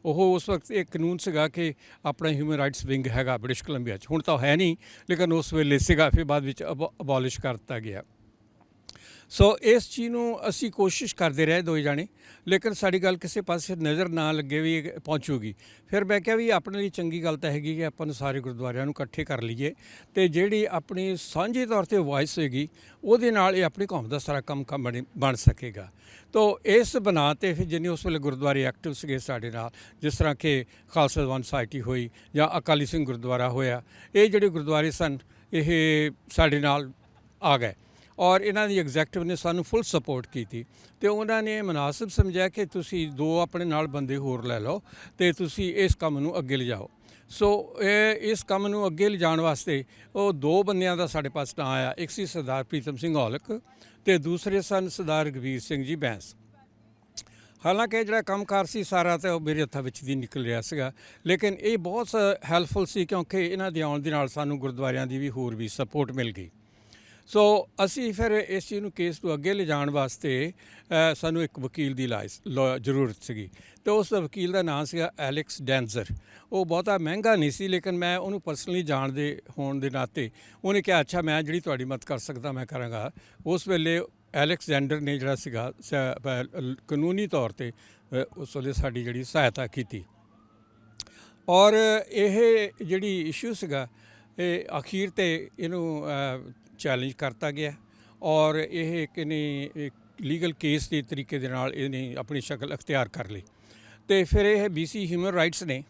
Speaker 2: ਉਹ ਉਸ ਵਕਤ ਇੱਕ ਕਾਨੂੰਨ ਸੀਗਾ ਕਿ ਆਪਣਾ ਹਿਊਮਨ ਰਾਈਟਸ ਵਿੰਗ ਹੈਗਾ ਬ੍ਰਿਟਿਸ਼ ਕੋਲੰਬੀਆ 'ਚ। ਹੁਣ ਤਾਂ ਹੈ ਨਹੀਂ, ਲੇਕਿਨ ਉਸ ਵੇਲੇ ਸੀਗਾ, ਫਿਰ ਬਾਅਦ ਵਿੱਚ ਅਬੋਲਿਸ਼ ਕਰ ਦਿੱਤਾ ਗਿਆ। ਸੋ ਇਸ ਚੀਜ਼ ਨੂੰ ਅਸੀਂ ਕੋਸ਼ਿਸ਼ ਕਰਦੇ ਰਹੇ ਦੋਏ ਜਾਣੇ, ਲੇਕਿਨ ਸਾਡੀ ਗੱਲ ਕਿਸੇ ਪਾਸੇ ਨਜ਼ਰ ਨਾ ਲੱਗੇ ਵੀ ਇਹ ਪਹੁੰਚੂਗੀ। ਫਿਰ ਮੈਂ ਕਿਹਾ ਵੀ ਆਪਣੇ ਲਈ ਚੰਗੀ ਗੱਲ ਤਾਂ ਹੈਗੀ ਕਿ ਆਪਾਂ ਨੂੰ ਸਾਰੇ ਗੁਰਦੁਆਰਿਆਂ ਨੂੰ ਇਕੱਠੇ ਕਰ ਲਈਏ ਤੇ ਜਿਹੜੀ ਆਪਣੀ ਸਾਂਝੇ ਤੌਰ ਤੇ ਵਾਇਸ ਹੋਏਗੀ, ਉਹਦੇ ਨਾਲ ਇਹ ਆਪਣੀ ਕੌਮ ਦਾ ਸਾਰਾ ਕੰਮ ਕੰਮ ਬਣੇ- ਬਣ ਸਕੇਗਾ। ਤੋ ਇਸ ਬਣਾ ਤੇ ਫਿਰ ਜਿੰਨੇ ਉਸ ਵੇਲੇ ਗੁਰਦੁਆਰੇ ਐਕਟਿਵ ਸੀਗੇ ਸਾਡੇ ਨਾਲ, ਜਿਸ ਤਰ੍ਹਾਂ ਕਿ ਖਾਲਸਾ ਦੀਵਾਨ ਸੁਸਾਇਟੀ ਹੋਈ ਜਾਂ ਅਕਾਲੀ ਸਿੰਘ ਗੁਰਦੁਆਰਾ ਹੋਇਆ, ਇਹ ਜਿਹੜੇ ਗੁਰਦੁਆਰੇ ਸਨ, ਇਹ ਸਾਡੇ ਨਾਲ ਆ ਗਏ। ਔਰ ਇਹਨਾਂ ਦੀ ਐਗਜ਼ੈਕਟਿਵ ਨੇ ਸਾਨੂੰ ਫੁੱਲ ਸਪੋਰਟ ਕੀਤੀ ਤੇ ਉਹਨਾਂ ਨੇ ਮناسب ਸਮਝਿਆ ਕਿ ਤੁਸੀਂ ਦੋ ਆਪਣੇ ਨਾਲ ਬੰਦੇ ਹੋਰ ਲੈ ਲਓ ਤੇ ਤੁਸੀਂ ਇਸ ਕੰਮ ਨੂੰ ਅੱਗੇ ਲਿਜਾਓ। ਸੋ ਇਹ ਇਸ ਕੰਮ ਨੂੰ ਅੱਗੇ ਲਿਜਾਣ ਵਾਸਤੇ ਉਹ ਦੋ ਬੰਦਿਆਂ ਦਾ ਸਾਡੇ ਪਾਸ ਤਾਂ ਆਇਆ, ਇੱਕ ਸੀ ਸਰਦਾਰ ਪ੍ਰੀਤਮ ਸਿੰਘ ਔਲਕ ਤੇ ਦੂਸਰੇ ਸਨ ਸਰਦਾਰ ਗਵੀਰ ਸਿੰਘ ਜੀ ਬੈਂਸ। ਹਾਲਾਂਕਿ ਜਿਹੜਾ ਕੰਮਕਾਰ ਸੀ ਸਾਰਾ ਤੇ ਉਹ ਮੇਰੇ ਹੱਥਾਂ ਵਿੱਚ ਦੀ ਨਿਕਲ ਰਿਹਾ ਸੀਗਾ, ਲੇਕਿਨ ਇਹ ਬਹੁਤ ਹੈਲਪਫੁਲ ਸੀ ਕਿਉਂਕਿ ਇਹਨਾਂ ਦੇ ਆਉਣ ਦੇ ਨਾਲ ਸਾਨੂੰ ਗੁਰਦੁਆਰਿਆਂ ਦੀ ਵੀ ਹੋਰ ਵੀ ਸਪੋਰਟ ਮਿਲ ਗਈ। ਸੋ ਅਸੀਂ ਫਿਰ ਇਸ ਚੀਜ਼ ਨੂੰ ਕੇਸ ਨੂੰ ਅੱਗੇ ਲਿਜਾਣ ਵਾਸਤੇ ਸਾਨੂੰ ਇੱਕ ਵਕੀਲ ਦੀ ਲਾਇਸ, ਲੋ- ਜ਼ਰੂਰਤ ਸੀਗੀ। ਤੇ ਉਸ ਵਕੀਲ ਦਾ ਨਾਮ ਸੀਗਾ ਐਲੈਕਸ ਡੈਂਜ਼ਰ। ਉਹ ਬਹੁਤਾ ਮਹਿੰਗਾ ਨਹੀਂ ਸੀ, ਲੇਕਿਨ ਮੈਂ ਉਹਨੂੰ ਪਰਸਨਲੀ ਜਾਣਦੇ ਹੋਣ ਦੇ ਨਾਤੇ ਉਹਨੇ ਕਿਹਾ, ਅੱਛਾ, ਮੈਂ ਜਿਹੜੀ ਤੁਹਾਡੀ ਮਦਦ ਕਰ ਸਕਦਾ, ਮੈਂ ਕਰਾਂਗਾ। ਉਸ ਵੇਲੇ ਐਲੈਕਸੈਂਡਰ ਨੇ ਜਿਹੜਾ ਸੀਗਾ ਕਾਨੂੰਨੀ ਤੌਰ ਤੇ ਉਸ ਵੇਲੇ ਸਾਡੀ ਜਿਹੜੀ ਸਹਾਇਤਾ ਕੀਤੀ। ਔਰ ਇਹ ਜਿਹੜੀ ਇਸ਼ੂ ਸੀਗਾ, ਇਹ ਅਖੀਰ ਤੇ ਇਹਨੂੰ ਚੈਲੰਜ ਕਰਤਾ ਗਿਆ। ਔਰ ਇਹ ਇੱਕ ਨੇ ਲੀਗਲ ਕੇਸ ਦੇ ਤਰੀਕੇ ਦੇ ਨਾਲ ਇਹਨੇ ਆਪਣੀ ਸ਼ਕਲ ਅਖਤਿਆਰ ਕਰ ਲਈ। ਤੇ ਫਿਰ ਇਹ ਬੀਸੀ ਹਿਊਮਨ ਰਾਈਟਸ ਨੇ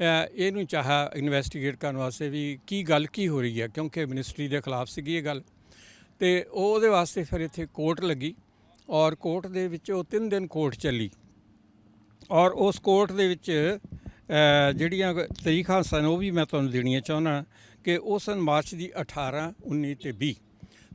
Speaker 2: ਇਹਨੂੰ ਚਾਹਾ ਇਨਵੈਸਟੀਗੇਟ ਕਰਨ ਵਾਸਤੇ ਵੀ ਕੀ ਗੱਲ ਕੀ ਹੋ ਰਹੀ ਹੈ, ਕਿਉਂਕਿ ਮਿਨਿਸਟਰੀ ਦੇ ਖਿਲਾਫ ਸੀਗੀ ਇਹ ਗੱਲ। ਤੇ ਉਹ ਉਹਦੇ ਵਾਸਤੇ ਫਿਰ ਇੱਥੇ ਕੋਰਟ ਲੱਗੀ ਔਰ ਕੋਰਟ ਦੇ ਵਿੱਚ ਉਹ 3 ਦਿਨ ਕੋਰਟ ਚੱਲੀ। ਔਰ ਉਸ ਕੋਰਟ ਦੇ ਵਿੱਚ ਜਿਹੜੀਆਂ ਤਰੀਖਾਂ ਸਨ ਉਹ ਵੀ ਮੈਂ ਤੁਹਾਨੂੰ ਦੇਣੀਆਂ ਚਾਹੁੰਦਾ ਕਿ ਉਹ ਸਨ ਮਾਰਚ ਦੀ 18 19 ਤੇ 20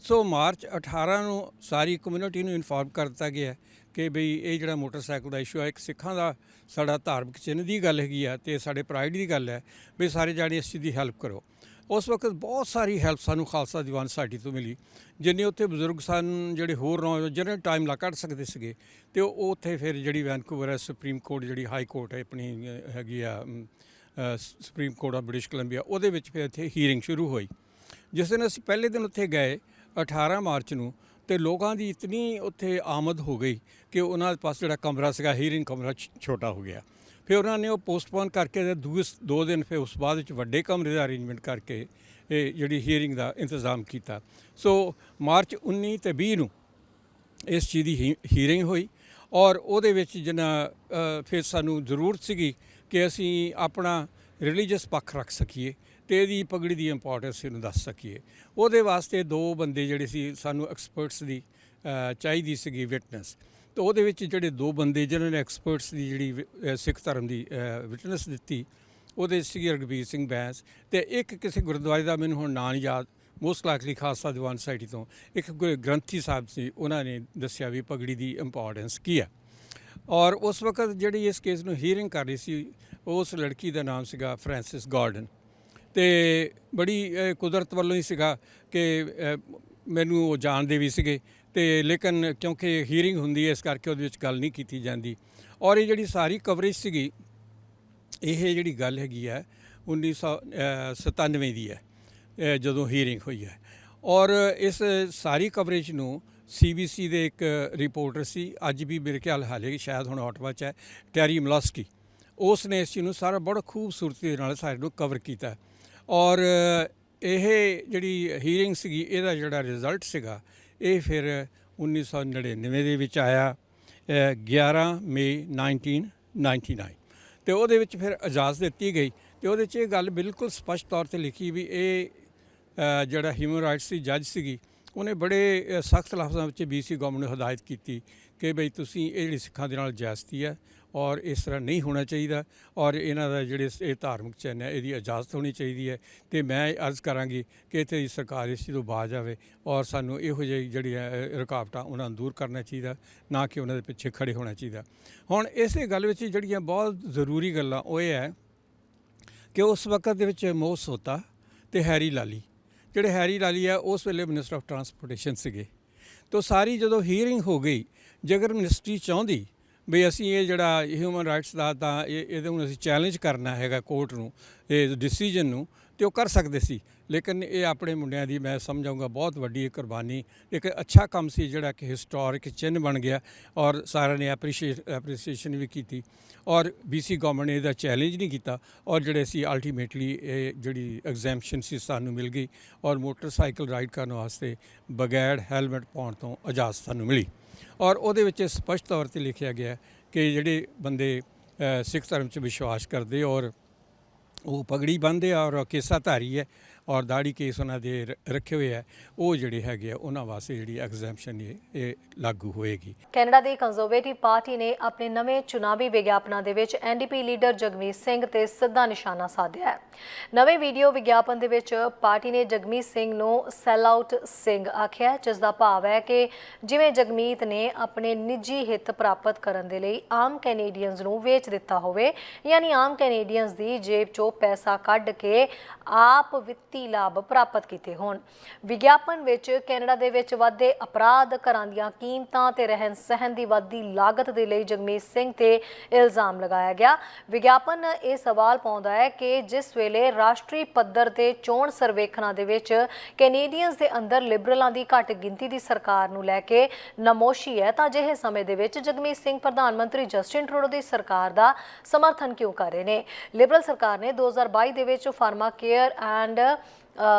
Speaker 2: ਸੋ ਮਾਰਚ 18 ਨੂੰ ਸਾਰੀ ਕਮਿਊਨਿਟੀ ਨੂੰ ਇਨਫੋਰਮ ਕਰ ਦਿੱਤਾ ਗਿਆ ਕਿ ਬਈ ਇਹ ਜਿਹੜਾ ਮੋਟਰਸਾਈਕਲ ਦਾ ਇਸ਼ੂ ਹੈ ਇੱਕ ਸਿੱਖਾਂ ਦਾ ਸਾਡਾ ਧਾਰਮਿਕ ਚਿੰਨ੍ਹ ਦੀ ਗੱਲ ਹੈਗੀ ਆ ਤੇ ਸਾਡੇ ਪ੍ਰਾਈਡ ਦੀ ਗੱਲ ਹੈ। ਵੀ ਸਾਰੇ ਜਾਣੇ ਇਸ ਚੀਜ਼ ਦੀ ਹੈਲਪ ਕਰੋ। ਉਸ ਵਕਤ ਬਹੁਤ ਸਾਰੀ ਹੈਲਪ ਸਾਨੂੰ ਖਾਲਸਾ ਦੀਵਾਨ ਸਾਡੀ ਤੋਂ ਮਿਲੀ। ਜਿੰਨੇ ਉੱਥੇ ਬਜ਼ੁਰਗ ਸਨ, ਜਿਹੜੇ ਹੋਰ ਨੌਜਵਾਨ ਜਿਹਨਾਂ ਟਾਈਮ ਲਾ ਕੱਢ ਸਕਦੇ ਸੀਗੇ, ਤੇ ਉਹ ਉੱਥੇ ਫਿਰ ਜਿਹੜੀ ਵੈਨਕੂਵਰ ਹੈ ਸੁਪਰੀਮ ਕੋਰਟ ਜਿਹੜੀ ਹਾਈ ਕੋਰਟ ਹੈ, ਆਪਣੀ ਹੈਗੀ ਆ supreme court of British Columbia ਉਹਦੇ ਵਿੱਚ ਫਿਰ ਇੱਥੇ ਹੀਅਰਿੰਗ ਸ਼ੁਰੂ ਹੋਈ। ਜਿਸ ਦਿਨ ਅਸੀਂ ਪਹਿਲੇ ਦਿਨ ਉੱਥੇ ਗਏ 18 ਮਾਰਚ ਨੂੰ ਤੇ ਲੋਕਾਂ ਦੀ ਇਤਨੀ ਉੱਥੇ ਆਮਦ ਹੋ ਗਈ ਕਿ ਉਹਨਾਂ ਦੇ ਪਾਸ ਜਿਹੜਾ ਕਮਰਾ ਸੀਗਾ ਹੀਰਿੰਗ ਕਮਰਾ ਛ- ਛੋਟਾ ਹੋ ਗਿਆ। ਫਿਰ ਉਹਨਾਂ ਨੇ ਉਹ ਪੋਸਟਪੋਨ ਕਰਕੇ ਤੇ ਦੂਸ ਦੋ ਦਿਨ ਫਿਰ ਉਸ ਬਾਅਦ ਵਿੱਚ ਵੱਡੇ ਕਮਰੇ ਦਾ ਅਰੇਂਜਮੈਂਟ ਕਰਕੇ ਇਹ ਜਿਹੜੀ ਹੀਅਰਿੰਗ ਦਾ ਇੰਤਜ਼ਾਮ ਕੀਤਾ। ਸੋ ਮਾਰਚ 19 ਤੇ 20 ਨੂੰ ਇਸ ਚੀਜ਼ ਦੀ ਹੀਅਰਿੰਗ ਹੋਈ ਔਰ ਉਹਦੇ ਵਿੱਚ ਜਿੰਨਾ ਫਿਰ ਸਾਨੂੰ ਜ਼ਰੂਰਤ ਸੀਗੀ ਕਿ ਅਸੀਂ ਆਪਣਾ ਰਿਲੀਜੀਅਸ ਪੱਖ ਰੱਖ ਸਕੀਏ। ਤੇ ਇਹਦੀ ਪਗੜੀ ਦੀ ਇੰਪੋਰਟੈਂਸ ਇਹਨੂੰ ਦੱਸ ਸਕੀਏ। ਉਹਦੇ ਵਾਸਤੇ ਦੋ ਬੰਦੇ ਜਿਹੜੇ ਸੀ, ਸਾਨੂੰ ਐਕਸਪਰਟਸ ਦੀ ਚਾਹੀਦੀ ਸੀਗੀ ਵਿਟਨੈਸ ਤੇ ਉਹਦੇ ਵਿੱਚ ਜਿਹੜੇ ਦੋ ਬੰਦੇ ਜਿਨ੍ਹਾਂ ਨੇ ਐਕਸਪਰਟਸ ਦੀ ਜਿਹੜੀ ਸਿੱਖ ਧਰਮ ਦੀ ਵਿਟਨੈਸ ਦਿੱਤੀ, ਉਹਦੇ ਸੀ ਰਗਵੀਰ ਸਿੰਘ ਬੈਂਸ। ਤੇ ਇੱਕ ਕਿਸੇ ਗੁਰਦੁਆਰੇ ਦਾ ਮੈਨੂੰ ਹੁਣ ਨਾਂ ਨਹੀਂ ਯਾਦ most likely Khalsa Diwan society ਤੋਂ। ਇੱਕ ਗੁਰ- ਗ੍ਰੰਥੀ ਸਾਹਿਬ ਸੀ, ਉਹਨਾਂ ਨੇ ਦੱਸਿਆ ਵੀ ਪਗੜੀ ਦੀ ਇੰਪੋਰਟੈਂਸ ਕੀ ਹੈ। ਔਰ ਉਸ ਵਕਤ ਜਿਹੜੀ ਇਸ ਕੇਸ ਨੂੰ ਹੀਅਰਿੰਗ ਕਰ ਰਹੀ ਸੀ, ਉਸ ਲੜਕੀ ਦਾ ਨਾਮ ਸੀਗਾ ਫ੍ਰਾਂਸਿਸ ਗਾਰਡਨ। ਤੇ ਬੜੀ ਕੁਦਰਤ ਵੱਲੋਂ ਹੀ ਸੀਗਾ ਕਿ ਮੈਨੂੰ ਉਹ ਜਾਣਦੇ ਵੀ ਸੀਗੇ ਤੇ ਲੇਕਿਨ ਕਿਉਂਕਿ ਹੀਅਰਿੰਗ ਹੁੰਦੀ ਹੈ, ਇਸ ਕਰਕੇ ਉਹਦੇ ਵਿੱਚ ਗੱਲ ਨਹੀਂ ਕੀਤੀ ਜਾਂਦੀ। ਔਰ ਇਹ ਜਿਹੜੀ ਸਾਰੀ ਕਵਰੇਜ ਸੀਗੀ, ਇਹ ਜਿਹੜੀ ਗੱਲ ਹੈਗੀ ਹੈ 1997 ਦੀ ਹੈ ਜਦੋਂ ਹੀਅਰਿੰਗ ਹੋਈ ਹੈ। ਔਰ ਇਸ ਸਾਰੀ ਕਵਰੇਜ ਨੂੰ ਸੀਬੀਸੀ ਦੇ ਇੱਕ ਰਿਪੋਰਟਰ ਸੀ, ਅੱਜ ਵੀ ਮੇਰੇ ਖਿਆਲ ਹਾਲੇ ਸ਼ਾਇਦ ਹੁਣ ਆਟਵਾ 'ਚ ਹੈ ਟੈਰੀ ਮਲਸਕੀ ਉਸ ਨੇ ਇਸ ਚੀਜ਼ ਨੂੰ ਸਾਰਾ ਬੜਾ ਖੂਬਸੂਰਤੀ ਦੇ ਨਾਲ ਸਾਡੇ ਨੂੰ ਕਵਰ ਕੀਤਾ। ਔਰ ਇਹ ਜਿਹੜੀ ਹੀਅਰਿੰਗ ਸੀਗੀ ਇਹਦਾ ਜਿਹੜਾ ਰਿਜ਼ਲਟ ਸੀਗਾ ਇਹ ਫਿਰ 1999 ਦੇ ਵਿੱਚ ਆਇਆ ਅ, 11 ਮਈ 1999 ਤੇ ਉਹਦੇ ਵਿੱਚ ਫਿਰ ਇਜਾਜ਼ਤ ਦਿੱਤੀ ਗਈ। ਤੇ ਉਹਦੇ 'ਚ ਇਹ ਗੱਲ ਬਿਲਕੁਲ ਸਪਸ਼ਟ ਤੌਰ ਤੇ ਲਿਖੀ ਵੀ ਇਹ ਜਿਹੜਾ ਹਿਊਮਨ ਰਾਈਟਸ ਦੀ ਜੱਜ ਸੀਗੀ ਉਹਨੇ ਬੜੇ ਸਖਤ ਲਫ਼ਜ਼ਾਂ ਵਿੱਚ ਬੀਸੀ ਗਵਰਨਮੈਂਟ ਨੂੰ ਹਦਾਇਤ ਕੀਤੀ ਕਿ ਬਈ ਤੁਸੀਂ ਇਹ ਜਿਹੜੀ ਸਿੱਖਾਂ ਦੇ ਨਾਲ ਜ਼ਿਆਦਤੀ ਹੈ ਔਰ ਇਸ ਤਰ੍ਹਾਂ ਨਹੀਂ ਹੋਣਾ ਚਾਹੀਦਾ। ਔਰ ਇਹਨਾਂ ਦਾ ਜਿਹੜੇ ਇਹ ਧਾਰਮਿਕ ਚਿੰਨ੍ਹ ਹੈ ਇਹਦੀ ਇਜਾਜ਼ਤ ਹੋਣੀ ਚਾਹੀਦੀ ਹੈ। ਤੇ ਮੈਂ ਇਹ ਅਰਜ਼ ਕਰਾਂਗੀ ਕਿ ਇੱਥੇ ਦੀ ਸਰਕਾਰ ਇਸ ਚੀਜ਼ ਤੋਂ ਬਾਜ ਆਵੇ ਔਰ ਸਾਨੂੰ ਇਹੋ ਜਿਹੀ ਜਿਹੜੀਆਂ ਅ, ਰੁਕਾਵਟਾਂ ਉਹਨਾਂ ਨੂੰ ਦੂਰ ਕਰਨਾ ਚਾਹੀਦਾ ਨਾ ਕਿ ਉਹਨਾਂ ਦੇ ਪਿੱਛੇ ਖੜੇ ਹੋਣਾ ਚਾਹੀਦਾ। ਹੁਣ ਇਸੇ ਗੱਲ ਵਿੱਚ ਜਿਹੜੀਆਂ ਬਹੁਤ ਜ਼ਰੂਰੀ ਗੱਲਾਂ ਉਹ ਇਹ ਹੈ ਕਿ ਉਸ ਵਕਤ ਦੇ ਵਿੱਚ ਮੋਸ ਹੋਤਾ ਤੇ ਹੈਰੀ ਲਾਲੀ। ਜਿਹੜੇ ਹੈਰੀ ਲਾਲੀ ਆ ਉਸ ਵੇਲੇ ਮਿਨਿਸਟਰ ਆਫ ਟਰਾਂਸਪੋਰਟੇਸ਼ਨ ਸੀਗੇ। ਤੋ ਸਾਰੀ ਜਦੋਂ ਹੀਅਰਿੰਗ ਹੋ ਗਈ ਜੇਕਰ ਮਿਨਿਸਟਰੀ ਚਾਹੁੰਦੀ ਵੀ ਅਸੀਂ ਇਹ ਜਿਹੜਾ ਹਿਊਮਨ ਰਾਈਟਸ ਦਾ ਤਾਂ ਇਹ, ਇਹਦੇ ਹੁਣ ਅਸੀਂ ਚੈਲੰਜ ਕਰਨਾ ਹੈਗਾ ਕੋਰਟ ਨੂੰ, ਇਹ ਡਿਸੀਜਨ ਨੂੰ ਤੇ ਉਹ ਕਰ ਸਕਦੇ ਸੀ। ਲੇਕਿਨ ਇਹ ਆਪਣੇ ਮੁੰਡਿਆਂ ਦੀ ਮੈਂ ਸਮਝਾਂਗਾ ਬਹੁਤ ਵੱਡੀ ਇਹ ਕੁਰਬਾਨੀ, ਇੱਕ ਅੱਛਾ ਕੰਮ ਸੀ ਜਿਹੜਾ ਕਿ ਹਿਸਟੋਰਿਕ ਚਿੰਨ੍ਹ ਬਣ ਗਿਆ ਔਰ ਸਾਰਿਆਂ ਨੇ ਐਪਰੀਸ਼ੀਏਟ ਐਪਰੀਸੀਏਸ਼ਨ ਵੀ ਕੀਤੀ ਔਰ ਬੀਸੀ ਗਵਰਨਮੈਂਟ ਨੇ ਇਹਦਾ ਚੈਲੰਜ ਨਹੀਂ ਕੀਤਾ ਔਰ ਜਿਹੜੇ ਸੀ ਅਲਟੀਮੇਟਲੀ ਇਹ ਜਿਹੜੀ ਐਗਜ਼ੈਂਪਸ਼ਨ ਸੀ ਸਾਨੂੰ ਮਿਲ ਗਈ ਔਰ ਮੋਟਰਸਾਈਕਲ ਰਾਈਡ ਕਰਨ ਵਾਸਤੇ ਬਗੈਰ ਹੈਲਮਟ ਪਾਉਣ ਤੋਂ ਇਜਾਜ਼ਤ ਸਾਨੂੰ ਮਿਲੀ। ਔਰ ਉਹਦੇ ਵਿੱਚ ਸਪਸ਼ਟ ਤੌਰ ਤੇ ਲਿਖਿਆ ਗਿਆ ਕਿ ਜਿਹੜੇ ਬੰਦੇ ਸਿੱਖ ਧਰਮ 'ਚ ਵਿਸ਼ਵਾਸ ਕਰਦੇ ਔਰ ਉਹ ਪਗੜੀ ਬੰਨ੍ਹਦੇ ਆ ਔਰ ਕੇਸਾ ਧਾਰੀ ਹੈ ਔਰ ਦਾੜੀ ਕੇਸ ਉਹਨਾਂ ਦੇ ਰ- ਰੱਖੇ ਹੋਏ ਆ ਉਹ ਜਿਹੜੇ ਹੈਗੇ ਆ ਉਹਨਾਂ ਵਾਸਤੇ ਜਿਹੜੀ ਐਗਜ਼ੈਂਪਸ਼ਨ ਇਹ ਲਾਗੂ ਹੋਏਗੀ।
Speaker 1: ਕੈਨੇਡਾ ਦੀ ਕੰਜ਼ਰਵੇਟਿਵ ਪਾਰਟੀ ਨੇ ਆਪਣੇ ਨਵੇਂ ਚੁਣਾਵੀ ਵਿਗਿਆਪਨਾਂ ਦੇ ਵਿੱਚ ਐਨਡੀਪੀ ਲੀਡਰ ਜਗਮੀਤ ਸਿੰਘ ਤੇ ਸਿੱਧਾ ਨਿਸ਼ਾਨਾ ਸਾਧਿਆ ਹੈ। ਨਵੇਂ ਵੀਡੀਓ ਵਿਗਿਆਪਨ ਦੇ ਵਿੱਚ ਪਾਰਟੀ ਨੇ ਜਗਮੀਤ ਸਿੰਘ ਨੂੰ ਸੈਲ ਆਊਟ ਸਿੰਘ ਆਖਿਆ ਹੈ, ਜਿਸ ਦਾ ਭਾਵ ਹੈ ਕਿ ਜਿਵੇਂ ਜਗਮੀਤ ਨੇ ਆਪਣੇ ਨਿੱਜੀ ਹਿੱਤ ਪ੍ਰਾਪਤ ਕਰਨ ਦੇ ਲਈ ਆਮ ਕੈਨੇਡੀਅਨਸ ਨੂੰ ਵੇਚ ਦਿੱਤਾ ਹੋਵੇ ਯਾਨੀ ਆਮ ਕੈਨੇਡੀਅਨਸ ਦੀ ਜੇਬ 'ਚੋਂ ਪੈਸਾ ਕੱਢ ਕੇ ਆਪ ਵਿੱਤੀ ਲਾਭ ਪ੍ਰਾਪਤ ਕੀਤੇ ਹੋਣ। ਵਿਗਿਆਪਨ ਵਿੱਚ ਕੈਨੇਡਾ ਦੇ ਵਿੱਚ ਵਾਧੇ ਅਪਰਾਧ ਘਰਾਂ ਦੀਆਂ ਕੀਮਤਾਂ ਤੇ ਰਹਿਣ ਸਹਿਣ ਦੀ ਵੱਧਦੀ ਲਾਗਤ ਦੇ ਲਈ ਜਗਮੀਤ ਸਿੰਘ ਤੇ ਇਲਜ਼ਾਮ ਲਗਾਇਆ ਗਿਆ। ਵਿਗਿਆਪਨ ਇਹ ਸਵਾਲ ਪਾਉਂਦਾ ਹੈ ਕਿ ਜਿਸ ਵੇਲੇ ਰਾਸ਼ਟਰੀ ਪੱਧਰ ਤੇ ਚੋਣ ਸਰਵੇਖਣਾਂ ਦੇ ਵਿੱਚ ਕੈਨੇਡੀਅਨਸ ਦੇ ਅੰਦਰ ਲਿਬਰਲਾਂ ਦੀ ਘੱਟ ਗਿਣਤੀ ਦੀ ਸਰਕਾਰ ਨੂੰ ਲੈ ਕੇ ਨਮੋਸ਼ੀ ਹੈ, ਤਾਂ ਅਜਿਹੇ ਸਮੇਂ ਦੇ ਵਿੱਚ ਜਗਮੀਤ ਸਿੰਘ ਪ੍ਰਧਾਨ ਮੰਤਰੀ ਜਸਟਿਨ ਟਰੂਡੋ ਦੀ ਸਰਕਾਰ ਦਾ ਸਮਰਥਨ ਕਿਉਂ ਕਰ ਰਹੇ ਨੇ? ਲਿਬਰਲ ਸਰਕਾਰ ਨੇ 2022 ਦੇ ਵਿੱਚ pharma care and